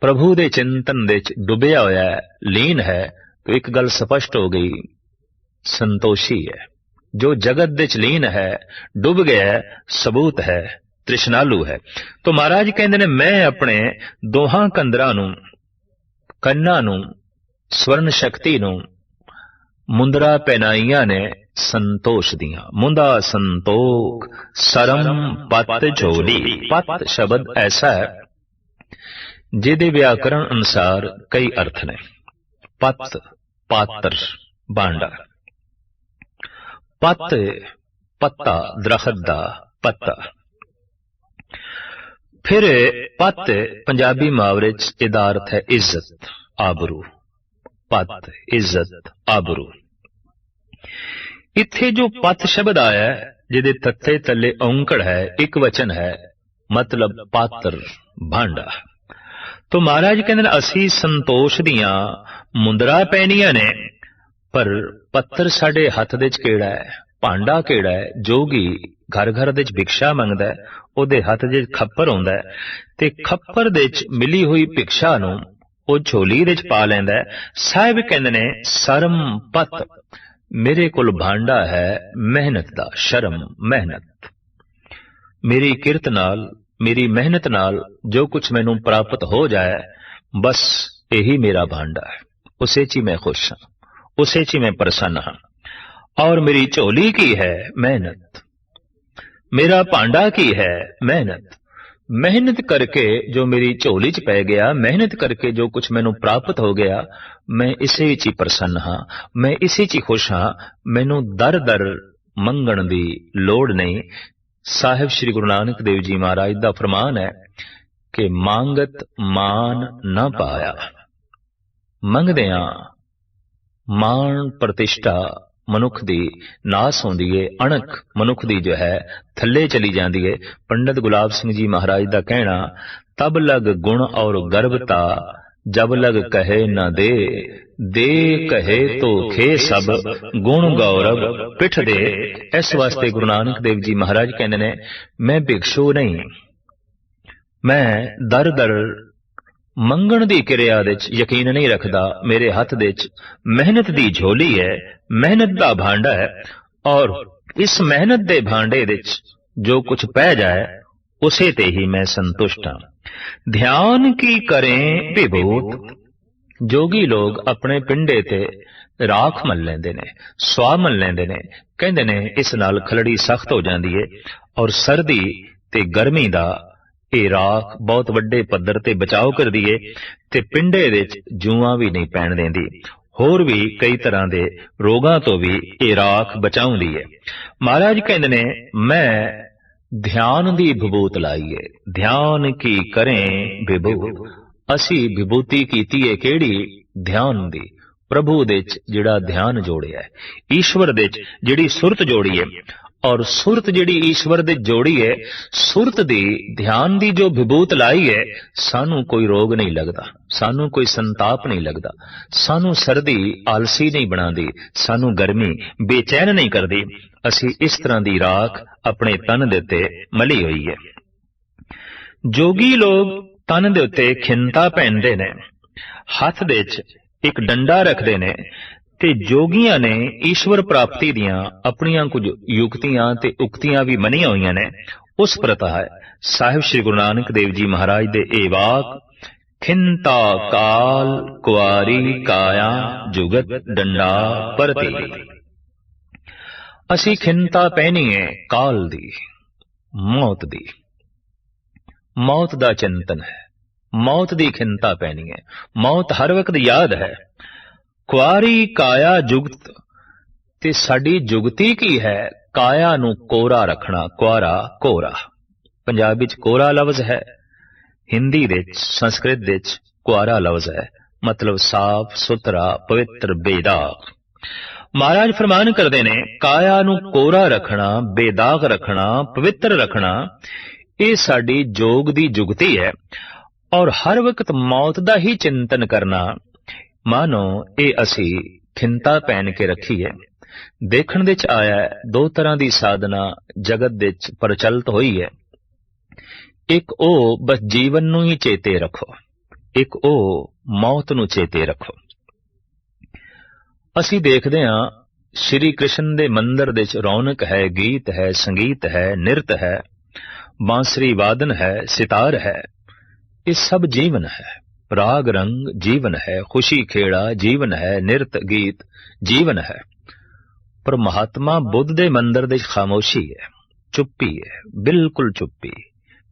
ਪ੍ਰਭੂ ਦੇ ਚਿੰਤਨ ਦੇ ਵਿੱਚ ਡੁੱਬਿਆ ਹੋਇਆ ਹੈ ਲੀਨ ਹੈ, ਤਾਂ ਇੱਕ ਗੱਲ ਸਪਸ਼ਟ ਹੋ ਗਈ, ਸੰਤੋਸ਼ੀ ਹੈ। ਜੋ ਜਗਤ ਦੇ ਚਲੀਨ ਹੈ, ਡੁੱਬ ਗਿਆ ਸਬੂਤ ਹੈ, ਤ੍ਰਿਸ਼ਨਾਲੂ ਹੈ। ਤਾਂ ਮਹਾਰਾਜ ਕਹਿੰਦੇ ਨੇ, ਮੈਂ ਆਪਣੇ ਦੋਹਾਂ ਕੰਦਰਾਂ ਨੂੰ, ਕੰਨਾਂ ਨੂੰ, ਸਵਰਨ ਸ਼ਕਤੀ ਨੂੰ, ਮੁੰਦਰਾ ਪਹਿਨਾਈਆਂ ਨੇ ਸੰਤੋਸ਼ ਦੀਆਂ। ਮੁੰਦਾ ਸੰਤੋਖ, ਸਰਮ ਪਤ ਝੋਲੀ। ਪਤ ਸ਼ਬਦ ਐਸਾ ਹੈ, ਜਿਹਦੇ ਵਿਆਕਰਣ ਅਨੁਸਾਰ ਕਈ ਅਰਥ ਨੇ। ਪਤ, ਪਾਤਰ ਬਾਂਡਾ ਪਤ ਪੱਤਾ ਦਰਖਤ ਦਾ ਪੱਤਾ। ਫਿਰ ਪਤ ਪੰਜਾਬੀ ਮੁਹਾਵਰੇ ਚ ਇਹਦਾ ਅਰਥ ਹੈ ਇੱਜ਼ਤ, ਆਬਰੂ। ਪਤ, ਇੱਜ਼ਤ, ਆਬਰੂ। ਇੱਥੇ ਜੋ ਪਤ ਸ਼ਬਦ ਆਇਆ, ਜਿਹਦੇ ਤੱਥੇ ਥੱਲੇ ਔਂਕੜ ਹੈ, ਇੱਕ ਵਚਨ ਹੈ, ਮਤਲਬ ਪਾਤਰ, ਭਾਂਡਾ। ਤੋ ਮਹਾਰਾਜ ਕਹਿੰਦੇ ਨੇ, ਅਸੀਂ ਸੰਤੋਸ਼ ਦੀਆਂ ਮੁੰਦਰਾ ਪੈਣੀਆਂ ਨੇ ਪਰ ਪੱਤਰ ਸਾਡੇ ਹੱਥ ਦੇ ਚ ਕਿਹੜਾ ਹੈ? ਭਾਂਡਾ ਕਿਹੜਾ ਹੈ? ਜੋਗੀ ਘਰ ਘਰ ਦੇ ਵਿੱਚ ਭਿਕਸ਼ਾ ਮੰਗਦਾ ਹੈ, ਉਹਦੇ ਹੱਥ ਦੇ ਖੱਪਰ ਹੁੰਦਾ ਹੈ ਤੇ ਖੱਪਰ ਦੇ ਵਿੱਚ ਮਿਲੀ ਹੋਈ ਭਿਕਸ਼ਾ ਨੂੰ ਉਹ ਝੋਲੀ ਦੇ ਵਿੱਚ ਪਾ ਲੈਂਦਾ ਹੈ। ਸਾਹਿਬ ਕਹਿੰਦੇ ਨੇ, ਸ਼ਰਮ ਪਤ, ਮੇਰੇ ਕੋਲ ਭਾਂਡਾ ਹੈ, ਮਿਹਨਤ ਦਾ, ਸ਼ਰਮ, ਮਿਹਨਤ। ਮੇਰੀ ਕਿਰਤ ਨਾਲ, ਮੇਰੀ ਮਿਹਨਤ ਨਾਲ ਜੋ ਕੁਝ ਮੈਨੂੰ ਪ੍ਰਾਪਤ ਹੋ ਜਾਏ, ਬਸ ਇਹੀ ਮੇਰਾ ਭਾਂਡਾ ਹੈ। ਉਸੇ 'ਚ ਹੀ ਮੈਂ ਖੁਸ਼ ਹਾਂ। ਉਸੇ 'ਚ ਹੀ ਮੈਂ ਪ੍ਰਸੰਨ ਹਾਂ ਔਰ ਮੇਰੀ ਝੋਲੀ ਕੀ ਹੈ ਮਿਹਨਤ ਮੇਰਾ ਭਾਂਡਾ ਕੀ ਹੈ ਮਿਹਨਤ ਮਿਹਨਤ ਕਰਕੇ ਜੋ ਮੇਰੀ ਝੋਲੀ 'ਚ ਪੈ ਗਿਆ ਮਿਹਨਤ ਕਰਕੇ ਜੋ ਕੁਝ ਮੈਨੂੰ ਪ੍ਰਾਪਤ ਹੋ ਗਿਆ ਮੈਂ ਇਸੇ ਵਿੱਚ ਹੀ ਪ੍ਰਸੰਨ ਹਾਂ ਮੈਂ ਇਸੇ 'ਚ ਹੀ ਖੁਸ਼ ਹਾਂ ਮੈਨੂੰ ਦਰ ਦਰ ਮੰਗਣ ਦੀ ਲੋੜ ਨਹੀਂ ਸਾਹਿਬ ਸ੍ਰੀ ਗੁਰੂ ਨਾਨਕ ਦੇਵ ਜੀ ਮਹਾਰਾਜ ਦਾ ਫਰਮਾਨ ਹੈ ਕਿ ਮੰਗਤ ਮਾਨ ਨਾ ਪਾਇਆ ਮੰਗਦਿਆਂ ਮਾਣ ਪ੍ਰਤਿਸ਼ਠਾ ਮਨੁੱਖ ਦੀ ਨਾਸ ਹੁੰਦੀ ਏ, ਅਣਖ ਮਨੁੱਖ ਦੀ ਜੋ ਹੈ, ਥੱਲੇ ਚਲੀ ਜਾਂਦੀ ਏ। ਪੰਡਤ ਗੁਲਾਬ ਸਿੰਘ ਜੀ ਮਹਾਰਾਜ ਦਾ ਕਹਿਣਾ, ਤਬ ਲਗ ਗੁਣ ਔਰ ਗਰਭਤਾ ਜਬ ਲਗ ਕਹੇ ਨਾ ਦੇ ਦੇ ਕਹੇ ਤੋ ਖੇ ਸਭ, ਗੁਣ ਗੌਰਵ ਪਿਠ ਦੇ। ਇਸ ਵਾਸਤੇ ਗੁਰੂ ਨਾਨਕ ਦੇਵ ਜੀ ਮਹਾਰਾਜ ਕਹਿੰਦੇ ਨੇ, ਮੈਂ ਭਿਕਸ਼ੂ ਨਹੀਂ, ਮੈਂ ਦਰ ਦਰ ਮੰਗਣ ਦੀ ਕਿਰਿਆ ਵਿੱਚ ਯਕੀਨ ਨਹੀਂ ਰੱਖਦਾ, ਮੇਰੇ ਹੱਥ ਦੇ ਵਿੱਚ ਮਿਹਨਤ ਦੀ ਝੋਲੀ ਹੈ, ਮਿਹਨਤ ਦਾ ਭਾਂਡਾ ਹੈ ਔਰ ਇਸ ਮਿਹਨਤ ਦੇ ਭਾਂਡੇ ਵਿੱਚ ਜੋ ਕੁਝ ਪੈ ਜਾਏ, ਉਸੇ ਤੇ ਹੀ ਮੈਂ ਸੰਤੁਸ਼ਟ ਹਾਂ। ਧਿਆਨ ਕੀ ਕਰੇ ਵਿਭੂਤ ਜੋਗੀ ਲੋਕ ਆਪਣੇ ਪਿੰਡੇ ਤੇ ਰਾਖ ਮੰਨ ਲੈਂਦੇ ਨੇ, ਸਵਾ ਮੰਨ ਲੈਂਦੇ ਨੇ, ਕਹਿੰਦੇ ਨੇ, ਇਸ ਨਾਲ ਖਲੜੀ ਸਖਤ ਹੋ ਜਾਂਦੀ ਹੈ ਔਰ ਸਰਦੀ ਤੇ ਗਰਮੀ ਦਾ ਇਹ ਰਾਖ ਬਹੁਤ ਵੱਡੇ ਪੱਧਰ ਤੇ ਬਚਾਓ ਕਰਦੀ ਏ ਤੇ ਪਿੰਡੇ ਵਿੱਚ ਜੂਆਂ ਵੀ ਨਹੀਂ ਪੈਣ ਦਿੰਦੀ। ਹੋਰ ਵੀ ਕਈ ਤਰ੍ਹਾਂ ਦੇ ਰੋਗਾਂ ਤੋਂ ਵੀ ਇਹ ਬਚਾਉਂਦੀ ਏ। ਮਹਾਰਾਜ ਕਹਿੰਦੇ ਨੇ, ਮੈਂ ਧਿਆਨ ਦੀ ਵਿਭੂਤ ਲਾਈਏ ਧਿਆਨ ਕੀ ਕਰੇ ਵਿਭੂਤ ਅਸੀਂ ਵਿਭੂਤੀ ਕੀਤੀ ਏ ਕਿਹੜੀ? ਧਿਆਨ ਦੀ। ਪ੍ਰਭੂ ਦੇ ਚ ਜਿਹੜਾ ਧਿਆਨ ਜੋੜਿਆ ਹੈ ਈਸ਼ਵਰ ਦੇ ਵਿੱਚ ਜਿਹੜੀ ਸੁਰਤ ਜੋੜੀ ਹੈ ਔਰ ਸੁਰਤ ਜਿਹੜੀ ਈਸ਼ਵਰ ਦੇ ਜੋੜੀ ਹੈ, ਸੁਰਤ ਦੀ, ਧਿਆਨ ਦੀ ਜੋ ਵਿਭੂਤ ਲਾਈ ਹੈ, ਸਾਨੂੰ ਕੋਈ ਰੋਗ ਨਹੀਂ ਲੱਗਦਾ, ਸਾਨੂੰ ਕੋਈ ਸੰਤਾਪ ਨਹੀਂ ਲੱਗਦਾ, ਸਾਨੂੰ ਸਰਦੀ ਆਲਸੀ ਨਹੀਂ ਬਣਾਉਂਦੀ, ਸਾਨੂੰ ਗਰਮੀ ਬੇਚੈਨ ਨਹੀਂ ਕਰਦੀ, ਅਸੀਂ ਇਸ ਤਰ੍ਹਾਂ ਦੀ ਰਾਖ ਆਪਣੇ ਤਨ ਦੇ ਉੱਤੇ ਮਲੀ ਹੋਈ ਹੈ। ਜੋਗੀ ਲੋਕ ਤਨ ਦੇ ਉੱਤੇ ਖਿੰਤਾ ਪਹਿਨਦੇ ਨੇ, ਹੱਥ ਦੇ ਵਿੱਚ ਇੱਕ ਡੰਡਾ ਰੱਖਦੇ ਨੇ ਤੇ ਜੋਗੀਆਂ ਨੇ ਈਸ਼ਵਰ ਪ੍ਰਾਪਤੀ ਦੀਆਂ ਆਪਣੀਆਂ ਕੁਝ ਯੁਕਤੀਆਂ ਤੇ ਉਕਤੀਆਂ ਵੀ ਮੰਨੀਆਂ ਹੋਈਆਂ ਨੇ। ਉਸ ਪ੍ਰਤਾ ਹੈ ਸਾਹਿਬ ਸ੍ਰੀ ਗੁਰੂ ਨਾਨਕ ਦੇਵ ਜੀ ਮਹਾਰਾਜ ਦੇ ਇਹ ਵਾਕ, ਖਿੰਤਾ ਕਾਲ ਕੁਆਰੀ ਕਾਇਆ ਜੁਗਤ ਡੰਡਾ ਪਰਤੀ ਅਸੀਂ ਖਿੰਤਾ ਪਹਿਨੀ ਹੈ ਕਾਲ ਦੀ, ਮੌਤ ਦੀ। ਮੌਤ ਦਾ ਚਿੰਤਨ ਹੈ। ਮੌਤ ਦੀ ਖਿੰਤਾ ਪਹਿਨੀ ਹੈ ਮੌਤ ਹਰ ਵਕਤ ਯਾਦ ਹੈ। ਕੁਆਰੀ ਕਾਇਆ ਜੁਗਤ, ਤੇ ਸਾਡੀ ਜੁਗਤੀ ਕੀ ਹੈ? ਕਾਇਆ ਨੂੰ ਕੋਰਾ ਰੱਖਣਾ, ਕੁਆਰਾ, ਕੋਰਾ। ਪੰਜਾਬੀ ਵਿੱਚ ਕੋਰਾ ਲਫ਼ਜ਼ ਹੈ, ਹਿੰਦੀ ਦੇ ਵਿੱਚ, ਸੰਸਕ੍ਰਿਤ ਦੇ ਵਿੱਚ ਕੁਆਰਾ ਲਫ਼ਜ਼ ਹੈ। ਮਤਲਬ ਸਾਫ਼, ਸੁਥਰਾ, ਪਵਿੱਤਰ, ਬੇਦਾਗ। ਮਹਾਰਾਜ ਫਰਮਾਨ ਕਰਦੇ ਨੇ, ਕਾਇਆ ਨੂੰ ਕੋਰਾ ਰੱਖਣਾ, ਬੇਦਾਗ ਰੱਖਣਾ, ਪਵਿੱਤਰ ਰੱਖਣਾ, ਇਹ ਸਾਡੀ ਜੋਗ ਦੀ ਜੁਗਤੀ ਹੈ। ਔਰ ਹਰ ਵਕਤ ਮੌਤ ਦਾ ਹੀ ਚਿੰਤਨ ਕਰਨਾ ਮਾਨੋ ਇਹ ਅਸੀਂ ਖਿੰਤਾ ਪਹਿਨ ਕੇ ਰੱਖੀ ਹੈ ਦੇਖਣ ਵਿੱਚ ਆਇਆ ਦੋ ਤਰ੍ਹਾਂ ਦੀ ਸਾਧਨਾ ਜਗਤ ਵਿੱਚ ਪ੍ਰਚਲਿਤ ਹੋਈ ਹੈ ਇੱਕ ਉਹ ਬਸ ਜੀਵਨ ਨੂੰ ਹੀ ਚੇਤੇ ਰੱਖੋ ਇੱਕ ਉਹ ਮੌਤ ਨੂੰ ਚੇਤੇ ਰੱਖੋ ਅਸੀਂ ਦੇਖਦੇ ਹਾਂ ਸ਼੍ਰੀ ਕ੍ਰਿਸ਼ਨ ਦੇ ਮੰਦਰ ਦੇ ਵਿੱਚ ਰੌਣਕ ਹੈ ਗੀਤ ਹੈ ਸੰਗੀਤ ਹੈ ਨਿਰਤ ਹੈ ਬਾਂਸਰੀ ਵਾਦਨ ਹੈ ਸਿਤਾਰ ਹੈ ਇਹ ਸਭ ਜੀਵਨ ਹੈ ਰਾਗ ਰੰਗ ਜੀਵਨ ਹੈ ਖੁਸ਼ੀ ਖੇੜਾ ਜੀਵਨ ਹੈ ਨਿਰਤ ਗੀਤ ਜੀਵਨ ਹੈ ਪਰ ਮਹਾਤਮਾ ਬੁੱਧ ਦੇ ਮੰਦਰ ਦੇ ਖਾਮੋਸ਼ੀ ਹੈ ਚੁੱਪੀ ਹੈ ਬਿਲਕੁਲ ਚੁੱਪੀ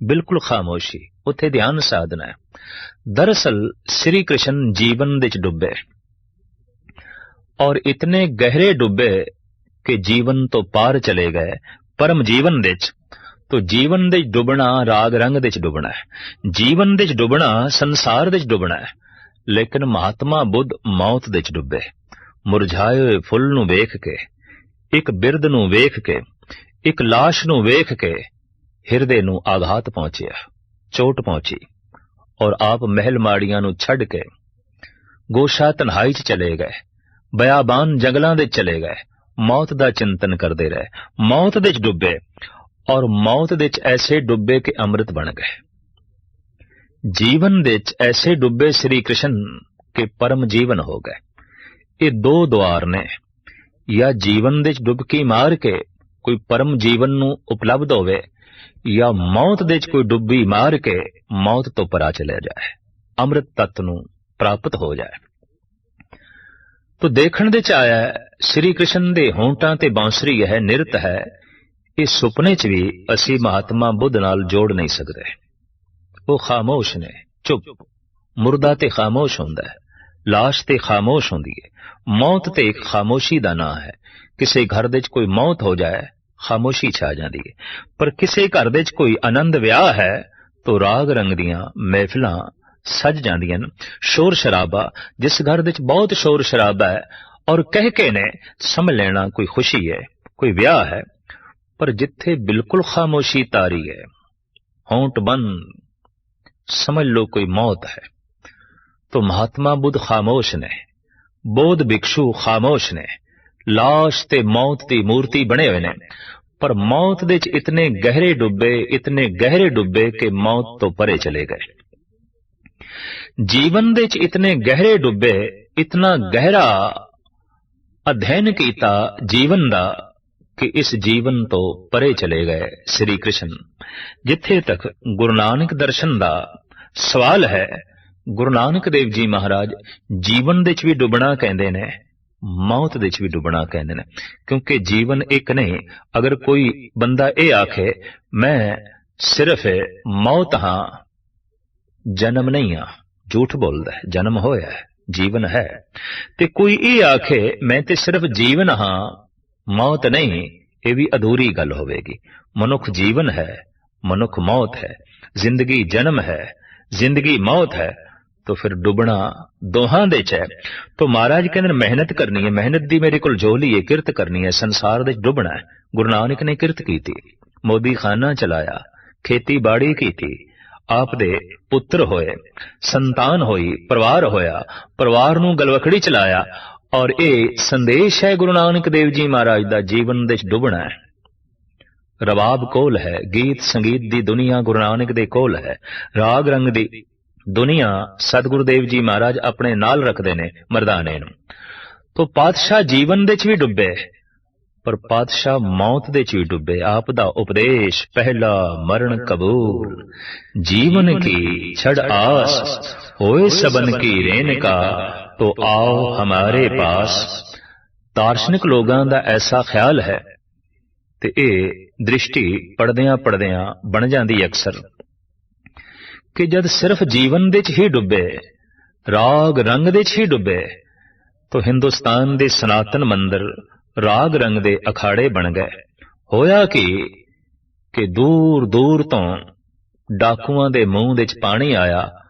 ਬਿਲਕੁਲ ਖਾਮੋਸ਼ੀ ਉੱਥੇ ਧਿਆਨ ਸਾਧਨਾ ਹੈ ਦਰਅਸਲ ਸ੍ਰੀ ਕ੍ਰਿਸ਼ਨ ਜੀਵਨ ਦੇ ਚ ਡੁੱਬੇ ਔਰ ਇਤਨੇ ਗਹਿਰੇ ਡੁੱਬੇ ਕਿ ਜੀਵਨ ਤੋਂ ਪਾਰ ਚਲੇ ਗਏ ਪਰਮ ਜੀਵਨ ਦੇ ਚ ਤੋ ਜੀਵਨ ਦੇ ਡੁੱਬਣਾ ਰਾਗ ਰੰਗ ਦੇ ਚ ਡੁੱਬਣਾ ਹੈ। ਜੀਵਨ ਦੇ ਚ ਡੁੱਬਣਾ, ਸੰਸਾਰ ਦੇ ਚ ਡੁੱਬਣਾ ਹੈ। ਲੇਕਿਨ ਮਹਾਤਮਾ ਬੁੱਧ ਮੌਤ ਦੇ ਚ ਡੁੱਬੇ। ਮੁਰਝਾਏ ਹੋਏ ਫੁੱਲ ਨੂੰ ਵੇਖ ਕੇ, ਇੱਕ ਬਿਰਧ ਨੂੰ ਵੇਖ ਕੇ, ਇੱਕ ਲਾਸ਼ ਨੂੰ ਵੇਖ ਕੇ ਹਿਰਦੇ ਨੂੰ ਆਘਾਤ ਪਹੁੰਚਿਆ, ਚੋਟ ਪਹੁੰਚੀ ਔਰ ਆਪ ਮਹਿਲ ਮਾੜੀਆਂ ਨੂੰ ਛੱਡ ਕੇ ਗੋਸ਼ਾ ਤਨਹਾਈ 'ਚ ਚਲੇ ਗਏ, ਬਿਆਬਾਨ ਜੰਗਲਾਂ ਦੇ ਚਲੇ ਗਏ, ਮੌਤ ਦਾ ਚਿੰਤਨ ਕਰਦੇ ਰਹੇ। ਮੌਤ ਦੇ ਚ ਡੁੱਬੇ ਔਰ ਮੌਤ ਦੇ ਚ ਐਸੇ ਡੁੱਬੇ ਕਿ ਅੰਮ੍ਰਿਤ ਬਣ ਗਏ। ਜੀਵਨ ਦੇ ਚ ਐਸੇ ਡੁੱਬੇ ਸ੍ਰੀ ਕ੍ਰਿਸ਼ਨ ਕਿ ਪਰਮ ਜੀਵਨ ਹੋ ਗਏ। ਇਹ ਦੋ ਦੁਆਰ ਨੇ। ਜਾਂ ਜੀਵਨ ਦੇ ਵਿੱਚ ਡੁੱਬਕੀ ਮਾਰ ਕੇ ਕੋਈ ਪਰਮ ਜੀਵਨ ਨੂੰ ਉਪਲਬਧ ਹੋਵੇ, ਜਾਂ ਮੌਤ ਦੇ ਵਿੱਚ ਕੋਈ ਡੁੱਬੀ ਮਾਰ ਕੇ ਮੌਤ ਤੋਂ ਪਰਾ ਚਲੇ ਜਾਏ, ਅੰਮ੍ਰਿਤ ਤਤ ਨੂੰ ਪ੍ਰਾਪਤ ਹੋ ਜਾਏ। ਤੋ ਦੇਖਣ ਦੇ ਚ ਆਇਆ ਸ੍ਰੀ ਕ੍ਰਿਸ਼ਨ ਦੇ ਹੋਂਟਾਂ ਤੇ ਬਾਂਸਰੀ ਹੈ ਨਿਰਤ ਹੈ ਇਹ ਸੁਪਨੇ ਚ ਵੀ ਅਸੀਂ ਮਹਾਤਮਾ ਬੁੱਧ ਨਾਲ ਜੋੜ ਨਹੀਂ ਸਕਦੇ। ਉਹ ਖਾਮੋਸ਼ ਨੇ, ਚੁੱਪ। ਮੁਰਦਾ ਤੇ ਖਾਮੋਸ਼ ਹੁੰਦਾ ਹੈ, ਲਾਸ਼ ਤੇ ਖਾਮੋਸ਼ ਹੁੰਦੀ ਹੈ। ਮੌਤ ਤੇ ਇੱਕ ਖਾਮੋਸ਼ੀ ਦਾ ਨਾਂ ਹੈ। ਕਿਸੇ ਘਰ ਦੇ ਚ ਕੋਈ ਮੌਤ ਹੋ ਜਾਏ, ਖਾਮੋਸ਼ੀ ਛਾ ਜਾਂਦੀ ਹੈ। ਪਰ ਕਿਸੇ ਘਰ ਦੇ ਚ ਕੋਈ ਆਨੰਦ ਵਿਆਹ ਹੈ, ਤੋ ਰਾਗ ਰੰਗ ਦੀਆਂ ਮਹਿਫਿਲਾਂ ਸਜ ਜਾਂਦੀਆਂ ਨੇ ਸ਼ੋਰ ਸ਼ਰਾਬਾ, ਜਿਸ ਘਰ ਦੇ ਵਿੱਚ ਬਹੁਤ ਸ਼ੋਰ ਸ਼ਰਾਬਾ ਹੈ, ਔਰ ਕਹਿ ਕੇ ਨੇ ਸਮਝ ਲੈਣਾ ਕੋਈ ਖੁਸ਼ੀ ਹੈ, ਕੋਈ ਵਿਆਹ ਹੈ। ਪਰ ਜਿੱਥੇ ਬਿਲਕੁਲ ਖਾਮੋਸ਼ੀ ਤਾਰੀ ਹੈ ਹੋਂਟ ਬੰਦ ਸਮਝ ਲੋ ਕੋਈ ਮੌਤ ਹੈ तो महात्मा बुद्ध खामोश ने ਬੋਧ ਭਿਕਸ਼ੂ ਖਾਮੋਸ਼ ਨੇ ਲਾਸ਼ ਤੇ ਮੌਤ ਦੀ ਮੂਰਤੀ ਬਣੇ ਹੋਏ ਨੇ ਪਰ ਮੌਤ ਦੇ ਚ ਇਤਨੇ ਗਹਿਰੇ ਡੁੱਬੇ ਇਤਨੇ ਗਹਿਰੇ ਡੁੱਬੇ ਕਿ ਮੌਤ ਤੋਂ ਪਰੇ ਚਲੇ ਗਏ ਜੀਵਨ ਦੇ ਚ ਇਤਨੇ ਗਹਿਰੇ ਡੁੱਬੇ ਇਤਨਾ ਗਹਿਰਾ ਅਧਿਐਨ ਕੀਤਾ ਜੀਵਨ ਦਾ ਕਿ ਇਸ ਜੀਵਨ ਤੋਂ ਪਰੇ ਚਲੇ ਗਏ ਸ੍ਰੀ ਕ੍ਰਿਸ਼ਨ। ਜਿੱਥੇ ਤੱਕ ਗੁਰੂ ਨਾਨਕ ਦਰਸ਼ਨ ਦਾ ਸਵਾਲ ਹੈ, ਗੁਰੂ ਨਾਨਕ ਦੇਵ ਜੀ ਮਹਾਰਾਜ ਜੀਵਨ ਦੇ ਵਿੱਚ ਵੀ ਡੁੱਬਣਾ ਕਹਿੰਦੇ ਨੇ, ਮੌਤ ਦੇ ਚ ਵੀ ਡੁੱਬਣਾ ਕਹਿੰਦੇ ਨੇ। ਕਿਉਂਕਿ ਜੀਵਨ ਇੱਕ ਨਹੀਂ ਅਗਰ ਕੋਈ ਬੰਦਾ ਇਹ ਆਖੇ, ਮੈਂ ਸਿਰਫ ਮੌਤ ਹਾਂ, ਜਨਮ ਨਹੀਂ ਆ ਝੂਠ ਬੋਲਦਾ ਹੈ, ਜਨਮ ਹੋਇਆ ਹੈ, ਜੀਵਨ ਹੈ। ਤੇ ਕੋਈ ਇਹ ਆਖੇ, ਮੈਂ ਤੇ ਸਿਰਫ ਜੀਵਨ ਹਾਂ ਮੌਤ ਨਹੀਂ, ਇਹ ਵੀ ਅਧੂਰੀ ਗੱਲ ਹੋਵੇਗੀ। ਮਨੁੱਖ ਜੀਵਨ ਹੈ, ਮਨੁੱਖ ਮੌਤ ਹੈ। ਜ਼ਿੰਦਗੀ ਜਨਮ ਹੈ, ਜ਼ਿੰਦਗੀ ਮੌਤ ਹੈ। ਤੋ ਫਿਰ ਡੁੱਬਣਾ ਦੋਹਾਂ ਦੇ ਚ ਹੈ। ਤੋ ਮਹਾਰਾਜ ਕਹਿੰਦੇ ਮਿਹਨਤ ਕਰਨੀ ਹੈ, ਮਿਹਨਤ ਦੀ ਮੇਰੇ ਕੋਲ ਜੋਲੀ ਹੈ, ਕਿਰਤ ਕਰਨੀ ਹੈ, ਸੰਸਾਰ ਦੇ ਡੁੱਬਣਾ ਹੈ। ਗੁਰੂ ਨਾਨਕ ਨੇ ਕਿਰਤ ਕੀਤੀ, ਮੋਦੀ ਖਾਨਾ ਚਲਾਇਆ, ਖੇਤੀਬਾੜੀ ਕੀਤੀ, ਆਪ ਦੇ ਪੁੱਤਰ ਹੋਏ, ਸੰਤਾਨ ਹੋਈ, ਪਰਿਵਾਰ ਹੋਇਆ, ਪਰਿਵਾਰ ਨੂੰ ਗਲਵਖੜੀ ਚਲਾਇਆ ਔਰ ਇਹ ਸੰਦੇਸ਼ ਹੈ ਗੁਰੂ ਨਾਨਕ ਦੇਵ ਜੀ ਮਹਾਰਾਜ ਦਾ ਜੀਵਨ ਦੇ ਡੁੱਬਣਾ ਹੈ। ਰਵਾਬ ਕੋਲ ਹੈ, ਗੀਤ ਸੰਗੀਤ ਦੀ ਦੁਨੀਆ ਗੁਰੂ ਨਾਨਕ ਦੇ ਕੋਲ ਹੈ। ਰਾਗ ਰੰਗ ਦੀ ਦੁਨੀਆ ਸਤਿਗੁਰੂ ਦੇਵ ਜੀ ਮਹਾਰਾਜ ਆਪਣੇ ਨਾਲ ਰੱਖਦੇ ਨੇ ਮਰਦਾਨੇ ਨੂੰ। ਤੋਂ ਪਾਤਸ਼ਾਹ ਜੀਵਨ ਦੇ ਚ ਵੀ ਡੁੱਬੇ, ਪਰ ਪਾਤਸ਼ਾਹ ਮੌਤ ਦੇ ਚ ਵੀ ਡੁੱਬੇ। ਆਪ ਦਾ ਉਪਦੇਸ਼, ਪਹਿਲਾ ਮਰਨ ਕਬੂਲ। ਜੀਵਨ ਕੀ ਛੜ ਆਸ, ਹੋਏ ਸਬਨ ਕੀ ਰੇਨ ਕਾ ਤੋ ਆਓ ਹਮਾਰੇ ਪਾਸ। ਦਾਰਸ਼ਨਿਕ ਲੋਕਾਂ ਦਾ ਐਸਾ ਖਿਆਲ ਹੈ ਤੇ ਇਹ ਦ੍ਰਿਸ਼ਟੀ ਪੜਦਿਆਂ ਪੜਦਿਆਂ ਬਣ ਜਾਂਦੀ ਅਕਸਰ। ਕਿ ਜਦ ਸਿਰਫ ਜੀਵਨ ਦੇ ਚ ਹੀ ਡੁੱਬੇ, ਰਾਗ ਰੰਗ ਦੇ ਚ ਹੀ ਡੁੱਬੇ, ਤਾਂ ਹਿੰਦੁਸਤਾਨ ਦੇ ਸਨਾਤਨ ਮੰਦਰ ਰਾਗ ਰੰਗ ਦੇ ਅਖਾੜੇ ਬਣ ਗਏ। ਹੋਇਆ ਕਿ ਕਿ ਦੂਰ ਦੂਰ ਤੋਂ ਡਾਕੂਆਂ ਦੇ ਮੂੰਹ ਦੇ ਚ ਪਾਣੀ ਆਇਆ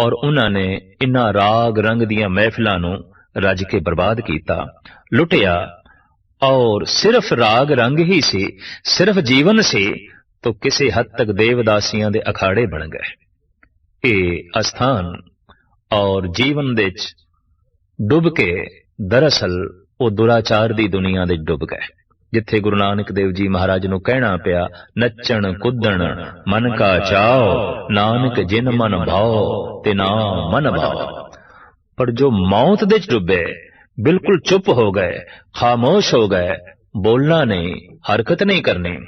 ਔਰ ਉਹਨਾਂ ਨੇ ਇਨ੍ਹਾਂ ਰਾਗ ਰੰਗ ਦੀਆਂ ਮਹਿਫਿਲਾਂ ਨੂੰ ਰੱਜ ਕੇ ਬਰਬਾਦ ਕੀਤਾ। ਲੁੱਟਿਆ। ਔਰ ਸਿਰਫ ਰਾਗ ਰੰਗ ਹੀ ਸੀ, ਸਿਰਫ ਜੀਵਨ ਸੀ, ਤੋ ਕਿਸੇ ਹੱਦ ਤੱਕ ਦੇਵਦਾਸੀਆਂ ਦੇ ਅਖਾੜੇ ਬਣ ਗਏ। ਇਹ ਅਸਥਾਨ ਔਰ ਜੀਵਨ ਦੇ ਚ ਡੁੱਬ ਕੇ ਦਰਅਸਲ ਉਹ ਦੁਰਾਚਾਰ ਦੀ ਦੁਨੀਆ ਦੇ ਡੁੱਬ ਗਏ। ਜਿੱਥੇ ਗੁਰੂ ਨਾਨਕ ਦੇਵ ਜੀ ਮਹਾਰਾਜ ਨੂੰ ਕਹਿਣਾ ਪਿਆ, ਨੱਚਣ, ਕੁੱਦਣ, ਮਨ ਕਾ ਚਾਓ, ਨਾਨਕ ਜਿਨ ਮਨ ਭਾਓ ਤੇ ਨਾ ਮਨ ਭਾਓ। ਪਰ ਜੋ ਮੌਤ ਦੇ ਚ ਡੁੱਬੇ, ਬਿਲਕੁਲ ਚੁੱਪ ਹੋ ਗਏ, ਖਾਮੋਸ਼ ਹੋ ਗਏ, ਬੋਲਣਾ ਨਹੀਂ, ਹਰਕਤ ਨਹੀਂ ਕਰਨੀ।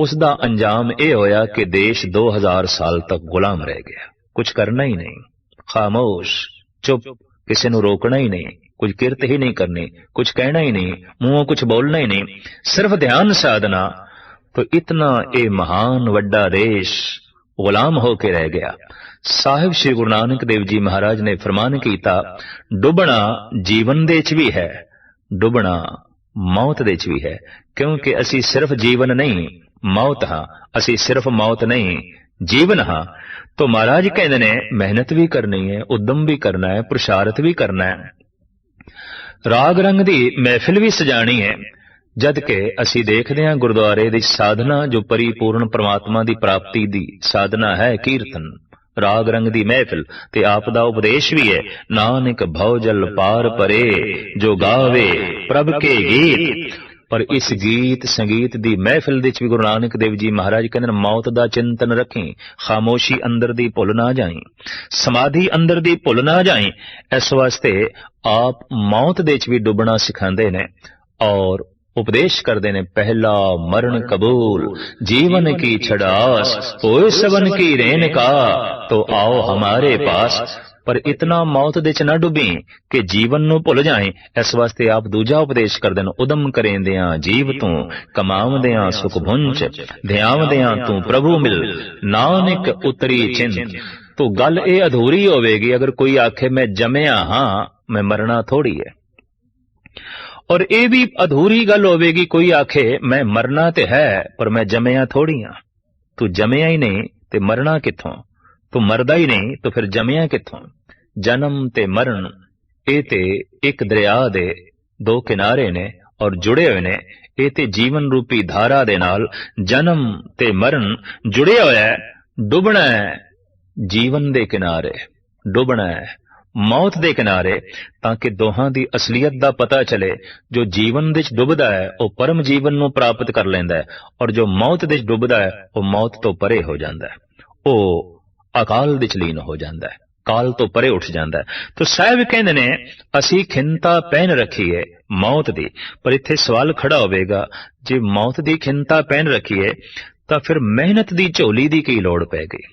ਉਸ ਦਾ ਅੰਜਾਮ ਇਹ ਹੋਇਆ ਕਿ ਦੇਸ਼ 2000 ਸਾਲ ਤੱਕ ਗੁਲਾਮ ਰਹਿ ਗਿਆ। ਕੁਝ ਕਰਨਾ ਹੀ ਨਹੀਂ। ਖਾਮੋਸ਼, ਚੁੱਪ, ਕਿਸੇ ਨੂੰ ਰੋਕਣਾ ਹੀ ਨਹੀਂ। ਕੁਝ ਕਿਰਤ ਹੀ ਨਹੀਂ ਕਰਨੀ ਕੁਝ ਕਹਿਣਾ ਹੀ ਨਹੀਂ ਮੂੰਹੋਂ ਕੁਝ ਬੋਲਣਾ ਹੀ ਨਹੀਂ ਸਿਰਫ ਧਿਆਨ ਸਾਧਨਾ तो इतना ਇਹ ਮਹਾਨ ਵੱਡਾ ਦੇਸ਼ ਗੁਲਾਮ ਹੋ ਕੇ ਰਹਿ ਗਿਆ ਸਾਹਿਬ ਸ੍ਰੀ ਗੁਰੂ ਨਾਨਕ ਦੇਵ ਜੀ ਮਹਾਰਾਜ ਨੇ ਫਰਮਾਨ ਕੀਤਾ ਡੁੱਬਣਾ ਜੀਵਨ ਦੇ ਚ ਵੀ ਹੈ ਡੁੱਬਣਾ ਮੌਤ ਦੇ ਚ ਵੀ ਹੈ ਕਿਉਂਕਿ ਅਸੀਂ ਸਿਰਫ ਜੀਵਨ ਨਹੀਂ ਮੌਤ ਹਾਂ ਅਸੀਂ ਸਿਰਫ ਮੌਤ ਨਹੀਂ ਜੀਵਨ ਹਾਂ तो महाराज कहते ने मेहनत भी करनी है उद्यम भी करना है पुरुषार्थ भी करना है ਰਾਗ ਰੰਗ ਦੀ ਮਹਿਫਿਲ ਵੀ ਸਜਾਣੀ ਹੈ, ਜਦ ਕਿ ਅਸੀਂ ਦੇਖਦੇ ਹਾਂ ਗੁਰਦੁਆਰੇ ਦੀ ਸਾਧਨਾ ਜੋ ਪਰਿਪੂਰਨ ਪ੍ਰਮਾਤਮਾ ਦੀ ਪ੍ਰਾਪਤੀ ਦੀ ਸਾਧਨਾ ਹੈ ਕੀਰਤਨ। ਰਾਗ ਰੰਗ ਦੀ ਮਹਿਫਿਲ ਤੇ ਆਪ ਦਾ ਉਪਦੇਸ਼ ਵੀ ਹੈ, ਨਾਨਕ ਭਉ ਜਲ ਪਾਰ ਪਰੇ, ਜੋ ਗਾਵੇ ਪ੍ਰਭ ਕੇ ਗੀਤ। ਪਰ ਇਸ ਗੀਤ ਸੰਗੀਤ ਦੀ ਮਹਿਫਿਲ ਦੇ ਵਿੱਚ ਵੀ ਗੁਰੂ ਨਾਨਕ ਦੇਵ ਜੀ ਮਹਾਰਾਜ ਕਹਿੰਦੇ ਮੌਤ ਦਾ ਚਿੰਤਨ ਰੱਖੀ ਖਾਮੋਸ਼ੀ ਅੰਦਰ ਦੀ ਭੁੱਲ ਨਾ ਜਾਈ ਸਮਾਧੀ ਅੰਦਰ ਦੀ ਭੁੱਲ ਨਾ ਜਾਈ ਇਸ ਵਾਸਤੇ ਆਪ ਮੌਤ ਦੇ ਵਿੱਚ ਵੀ ਡੁੱਬਣਾ ਸਿਖਾਉਂਦੇ ਨੇ ਔਰ ਉਪਦੇਸ਼ ਕਰਦੇ ਨੇ ਪਹਿਲਾ ਮਰਨ ਕਬੂਲ ਜੀਵਨ ਕੀ ਛੜਾਸ ਹੋਏ ਸਵਨ ਕੀ ਰੇਨ ਕਾ ਤੋ ਆਓ ਹਮਾਰੇ ਪਾਸ ਪਰ ਇਤਨਾ ਮੌਤ ਦੇ ਚ ਨਾ ਡੁੱਬੀ ਕਿ ਜੀਵਨ ਨੂੰ ਭੁੱਲ ਜਾਏ ਇਸ ਵਾਸਤੇ ਆਪ ਦੂਜਾ ਉਪਦੇਸ਼ ਕਰਦੇ ਨੇ ਉਦਮ ਕਰੇਂਦਿਆਂ ਜੀਵ ਤੂੰ ਕਮਾਵਦਿਆਂ ਸੁਖ ਭੁੰਚ ਧਿਆਵਦਿਆਂ ਤੂੰ ਪ੍ਰਭੂ ਮਿਲ, ਨਾਨਕ ਉਤਰੀ ਚਿੰਤ। ਤੋ ਗੱਲ ਇਹ ਅਧੂਰੀ ਹੋਵੇਗੀ, ਅਗਰ ਕੋਈ ਆਖੇ ਮੈਂ ਜੰਮਿਆ ਹਾਂ, ਮੈਂ ਮਰਨਾ ਥੋੜੀ ਹੈ ਔਰ ਇਹ ਵੀ ਅਧੂਰੀ ਗੱਲ ਹੋਵੇਗੀ, ਕੋਈ ਆਖੇ ਮੈਂ ਮਰਨਾ ਤੇ ਹੈ, ਪਰ ਮੈਂ ਜੰਮਿਆ ਥੋੜੀ ਹਾਂ। ਤੂੰ ਜੰਮਿਆ ਹੀ ਨਹੀਂ ਤੇ ਮਰਨਾ ਕਿੱਥੋਂ? ਤੂੰ ਮਰਦਾ ਹੀ ਨਹੀਂ, ਤਾਂ ਫਿਰ ਜੰਮਿਆ ਕਿੱਥੋਂ? ਜਨਮ ਤੇ ਮਰਨ, ਇਹ ਤੇ ਇੱਕ ਦਰਿਆ ਦੇ ਦੋ ਕਿਨਾਰੇ ਨੇ ਔਰ ਜੁੜੇ ਹੋਏ ਨੇ, ਇਹ ਤੇ ਜੀਵਨ ਰੂਪੀ ਧਾਰਾ ਦੇ ਨਾਲ ਜਨਮ ਤੇ ਮਰਨ ਜੁੜਿਆ ਹੋਇਆ ਹੈ, ਡੁੱਬਣਾ ਹੈ ਜੀਵਨ ਦੇ ਕਿਨਾਰੇ, ਡੁੱਬਣਾ ਹੈ ਮੌਤ ਦੇ ਕਿਨਾਰੇ, ਤਾਂ ਕਿ ਦੋਹਾਂ ਦੀ ਅਸਲੀਅਤ ਦਾ ਪਤਾ ਚਲੇ, ਜੋ ਜੀਵਨ ਵਿੱਚ ਡੁੱਬਦਾ ਹੈ, ਉਹ ਪਰਮ ਜੀਵਨ ਨੂੰ ਪ੍ਰਾਪਤ ਕਰ ਲੈਂਦਾ ਹੈ, ਔਰ ਜੋ ਮੌਤ ਵਿੱਚ ਡੁੱਬਦਾ ਹੈ, ਉਹ ਮੌਤ ਤੋਂ ਪਰੇ ਹੋ ਜਾਂਦਾ ਹੈ, ਉਹ ਅਕਾਲ ਵਿੱਚ ਲੀਨ ਹੋ ਜਾਂਦਾ ਹੈ। ਕਾਲ ਤੋਂ ਪਰੇ ਉੱਠ ਜਾਂਦਾ ਤਾਂ ਸਾਹਿਬ ਕਹਿੰਦੇ ਨੇ, ਅਸੀਂ ਖਿੰਤਾ ਪਹਿਨ ਰੱਖੀਏ ਮੌਤ ਦੀ, ਪਰ ਇੱਥੇ ਸਵਾਲ ਖੜਾ ਹੋਵੇਗਾ, ਜੇ ਮੌਤ ਦੀ ਖਿੰਤਾ ਪਹਿਨ ਰੱਖੀਏ, ਤਾਂ ਫਿਰ ਮਿਹਨਤ ਦੀ ਝੋਲੀ ਦੀ ਕੀ ਲੋੜ ਪੈ ਗਈ?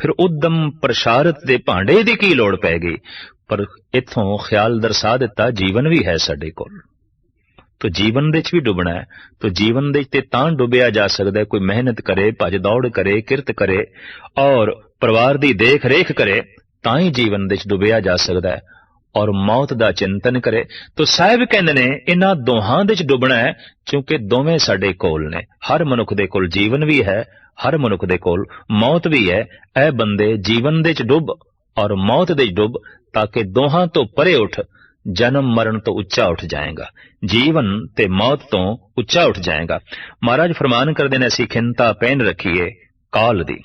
ਫਿਰ ਉਦਮ ਪ੍ਰਸ਼ਾਰਤ ਦੇ ਭਾਂਡੇ ਦੀ ਕੀ ਲੋੜ ਪੈ ਗਈ? ਪਰ ਇਥੋਂ ਖਿਆਲ ਦਰਸਾ ਦਿੱਤਾ, ਜੀਵਨ ਵੀ ਹੈ ਸਾਡੇ ਕੋਲ। ਤੋ ਜੀਵਨ ਦੇ ਵਿੱਚ ਵੀ ਡੁੱਬਣਾ ਹੈ। ਤੋ ਜੀਵਨ ਦੇ ਤੇ ਤਾਂ ਡੁੱਬਿਆ ਜਾ ਸਕਦਾ ਕੋਈ ਮਿਹਨਤ ਕਰੇ, ਭੱਜ ਦੌੜ ਕਰੇ, ਕਿਰਤ ਕਰੇ, ਔਰ ਪਰਿਵਾਰ ਦੀ ਦੇਖ ਰੇਖ ਕਰੇ। ਤਾਂ ਹੀ ਜੀਵਨ ਦੇ ਵਿੱਚ ਡੁੱਬਿਆ ਜਾ ਸਕਦਾ ਹੈ ਔਰ ਮੌਤ ਦਾ ਚਿੰਤਨ ਕਰੇ। ਤਾਂ ਸਾਹਿਬ ਕਹਿੰਦੇ ਨੇ ਇਹਨਾਂ ਦੋਹਾਂ ਦੇ ਵਿੱਚ ਡੁੱਬਣਾ ਹੈ, ਕਿਉਂਕਿ ਦੋਵੇਂ ਸਾਡੇ ਕੋਲ ਨੇ। ਹਰ ਮਨੁੱਖ ਦੇ ਕੋਲ ਜੀਵਨ ਵੀ ਹੈ, ਹਰ ਮਨੁੱਖ ਦੇ ਕੋਲ ਮੌਤ ਵੀ ਹੈ। ਇਹ ਬੰਦੇ ਜੀਵਨ ਦੇ ਵਿੱਚ ਡੁੱਬ ਔਰ ਮੌਤ ਦੇ ਡੁੱਬ ਤਾਂ ਕਿ ਦੋਹਾਂ ਤੋਂ ਪਰੇ ਉੱਠ, ਜਨਮ ਮਰਨ ਤੋਂ ਉੱਚਾ ਉੱਠ ਜਾਏਗਾ। ਜੀਵਨ ਤੇ ਮੌਤ ਤੋਂ ਉੱਚਾ ਉੱਠ ਜਾਏਗਾ। ਮਹਾਰਾਜ ਫਰਮਾਨ ਕਰਦੇ ਨੇ, ਅਸੀਂ ਖਿੰਤਾ ਪਹਿਨ ਰੱਖੀਏ ਕਾਲ ਦੀ।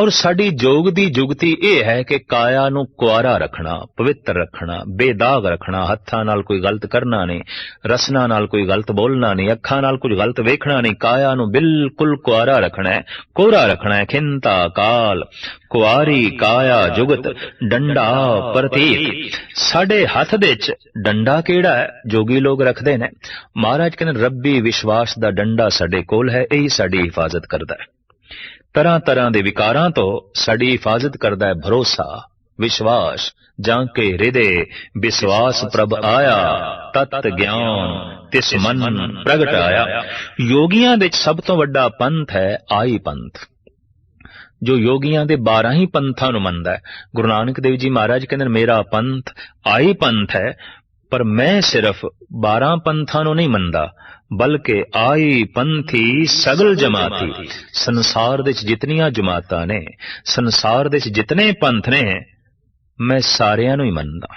ਔਰ ਸਾਡੀ ਜੋਗ ਦੀ ਜੁਗਤੀ ਇਹ ਹੈ ਕਿ ਕਾਇਆ ਨੂੰ ਕੁਆਰਾ ਰੱਖਣਾ ਪਵਿੱਤਰ ਰੱਖਣਾ ਬੇਦਾਗ ਰੱਖਣਾ ਹੱਥਾਂ ਨਾਲ ਕੋਈ ਗਲਤ ਕਰਨਾ ਨਹੀਂ ਰਸਨਾ ਨਾਲ ਕੋਈ ਗਲਤ ਬੋਲਣਾ ਨਹੀਂ ਅੱਖਾਂ ਨਾਲ ਕੁਝ ਗਲਤ ਵੇਖਣਾ ਨਹੀਂ ਕਾਇਆ ਨੂੰ ਬਿਲਕੁਲ ਕੁਆਰਾ ਰੱਖਣਾ ਹੈ ਕੋਰਾ ਰੱਖਣਾ ਹੈ ਖਿੰਤਾ ਕਾਲ ਕੁਆਰੀ ਕਾਇਆ ਜੁਗਤ ਡੰਡਾ ਪ੍ਰਤੀਕ ਸਾਡੇ ਹੱਥ ਦੇ ਵਿੱਚ ਡੰਡਾ ਕਿਹੜਾ ਹੈ? ਜੋਗੀ ਲੋਕ ਰੱਖਦੇ ਨੇ। ਮਹਾਰਾਜ ਕਹਿੰਦੇ ਰੱਬੀ ਵਿਸ਼ਵਾਸ ਦਾ ਡੰਡਾ ਸਾਡੇ ਕੋਲ ਹੈ ਇਹੀ ਸਾਡੀ ਹਿਫਾਜ਼ਤ ਕਰਦਾ ਹੈ। ਤਰ੍ਹਾਂ ਤਰ੍ਹਾਂ ਦੇ ਵਿਕਾਰਾਂ ਤੋਂ ਸਾਡੀ ਹਿਫਾਜ਼ਤ ਕਰਦਾ ਹੈ ਭਰੋਸਾ, ਵਿਸ਼ਵਾਸ, ਜਾਂ ਕੇ ਹਿਰਦੇ ਵਿਸ਼ਵਾਸ ਪ੍ਰਭ ਆਇਆ, ਤਤ ਗਿਆਨ, ਤਿਸ ਮਨ ਪ੍ਰਗਟ ਆਇਆ। ਯੋਗੀਆਂ ਵਿੱਚ ਸਭ ਤੋਂ ਵੱਡਾ ਪੰਥ ਹੈ ਆਈ ਪੰਥ। ਜੋ ਯੋਗੀਆਂ ਦੇ 12 ਹੀ ਪੰਥਾਂ ਨੂੰ ਮੰਨਦਾ ਹੈ। ਗੁਰੂ ਨਾਨਕ ਦੇਵ ਜੀ ਮਹਾਰਾਜ ਕਹਿੰਦੇ ਮੇਰਾ ਪੰਥ ਆਈ ਪੰਥ ਹੈ, ਪਰ ਮੈਂ ਸਿਰਫ 12 ਪੰਥਾਂ ਨੂੰ ਨਹੀਂ ਮੰਨਦਾ। ਬਲਕਿ ਆਈ ਪੰਥੀ ਸਗਲ ਜਮਾਤੀ ਸੰਸਾਰ ਦੇ ਵਿੱਚ ਜਿਤਨੀਆਂ ਜਮਾਤਾਂ ਨੇ ਸੰਸਾਰ ਦੇ ਵਿੱਚ ਜਿਤਨੇ ਪੰਥ ਨੇ ਮੈਂ ਸਾਰਿਆਂ ਨੂੰ ਹੀ ਮੰਨਦਾ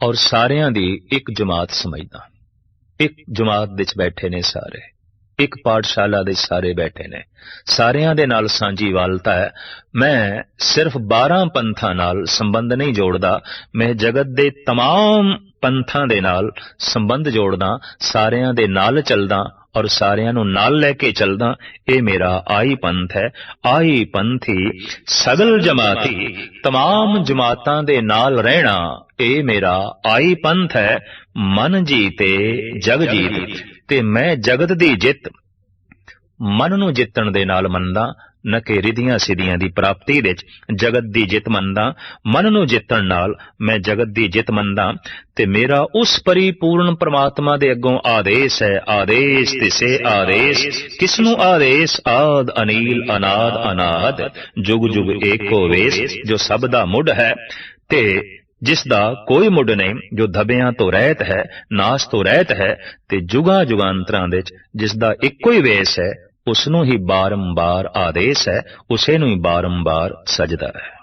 ਔਰ ਸਾਰਿਆਂ ਦੀ ਇੱਕ ਜਮਾਤ ਸਮਝਦਾ ਇੱਕ ਜਮਾਤ ਵਿੱਚ ਬੈਠੇ ਨੇ ਸਾਰੇ ਇੱਕ ਪਾਠਸ਼ਾਲਾ ਦੇ ਸਾਰੇ ਬੈਠੇ ਨੇ ਸਾਰਿਆਂ ਦੇ ਨਾਲ ਸਾਂਝੀ ਵਾਲਤਾ ਹੈ ਮੈਂ ਸਿਰਫ 12 ਪੰਥਾਂ ਨਾਲ ਸੰਬੰਧ ਨਹੀਂ ਜੋੜਦਾ ਮੈਂ ਜਗਤ ਦੇ तमाम ਪੰਥਾਂ ਦੇ ਨਾਲ ਸੰਬੰਧ ਜੋੜਦਾ ਸਾਰਿਆਂ ਦੇ ਨਾਲ ਚੱਲਦਾ ਔਰ ਸਾਰਿਆਂ ਨੂੰ ਨਾਲ ਲੈ ਕੇ ਚੱਲਦਾ ਇਹ ਮੇਰਾ ਆਈ ਪੰਥ ਹੈ ਆਈ ਪੰਥੀ ਸਗਲ ਜਮਾਤੀ तमाम ਜਮਾਤਾਂ ਦੇ ਨਾਲ ਰਹਿਣਾ ਇਹ ਮੇਰਾ ਆਈ ਪੰਥ ਹੈ ਮਨ ਜੀਤੇ ਜਗ ਜੀਤ ਤੇ ਮੈਂ ਜਗਤ ਦੀ ਜਿੱਤ ਮਨ ਨੂੰ ਜਿੱਤਣ ਦੇ ਨਾਲ ਮੰਨਦਾ ਨਕੇ ਕਿ ਰਿਧੀਆਂ ਸਿਧੀਆਂ ਦੀ ਪ੍ਰਾਪਤੀ ਵਿੱਚ ਜਗਤ ਦੀ ਜਿੱਤ ਮੰਨਦਾ, ਮਨ ਨੂੰ ਜਿੱਤਣ ਨਾਲ ਮੈਂ ਜਗਤ ਦੀ ਜਿੱਤ ਮੰਨਦਾ ਤੇ ਮੇਰਾ ਉਸ ਪਰਿਪੂਰਨ ਪ੍ਰਮਾਤਮਾ ਦੇ ਅੱਗੋਂ ਆਦੇਸ਼ ਹੈ, ਆਦੇਸ਼ ਤਿਸੇ ਆਦੇਸ਼, ਕਿਸ ਨੂੰ ਆਦੇਸ਼? ਆਦ, ਅਨੀਲ, ਅਨਾਦ ਅਨਾਦ, ਜੁਗ ਜੁਗ ਏਕੋ ਵੇਸ, ਜੋ ਸਭ ਦਾ ਮੁੱਢ ਹੈ ਤੇ ਜਿਸ ਦਾ ਕੋਈ ਮੁੱਢ ਨਹੀਂ, ਜੋ ਧਬਿਆਂ ਤੋਂ ਰਹਿਤ ਹੈ, ਨਾਸ ਤੋਂ ਰਹਿਤ ਹੈ ਤੇ ਜੁਗਾ ਜੁਗਾਂਤਰਾਂ ਵਿੱਚ ਜਿਸ ਦਾ ਇੱਕੋ ਹੀ ਵੇਸ ਹੈ ਉਸ ਨੂੰ ਹੀ ਬਾਰੰਬਾਰ ਆਦੇਸ਼ ਹੈ ਉਸੇ ਨੂੰ ਹੀ ਬਾਰੰਬਾਰ ਸਜਦਾ ਹੈ।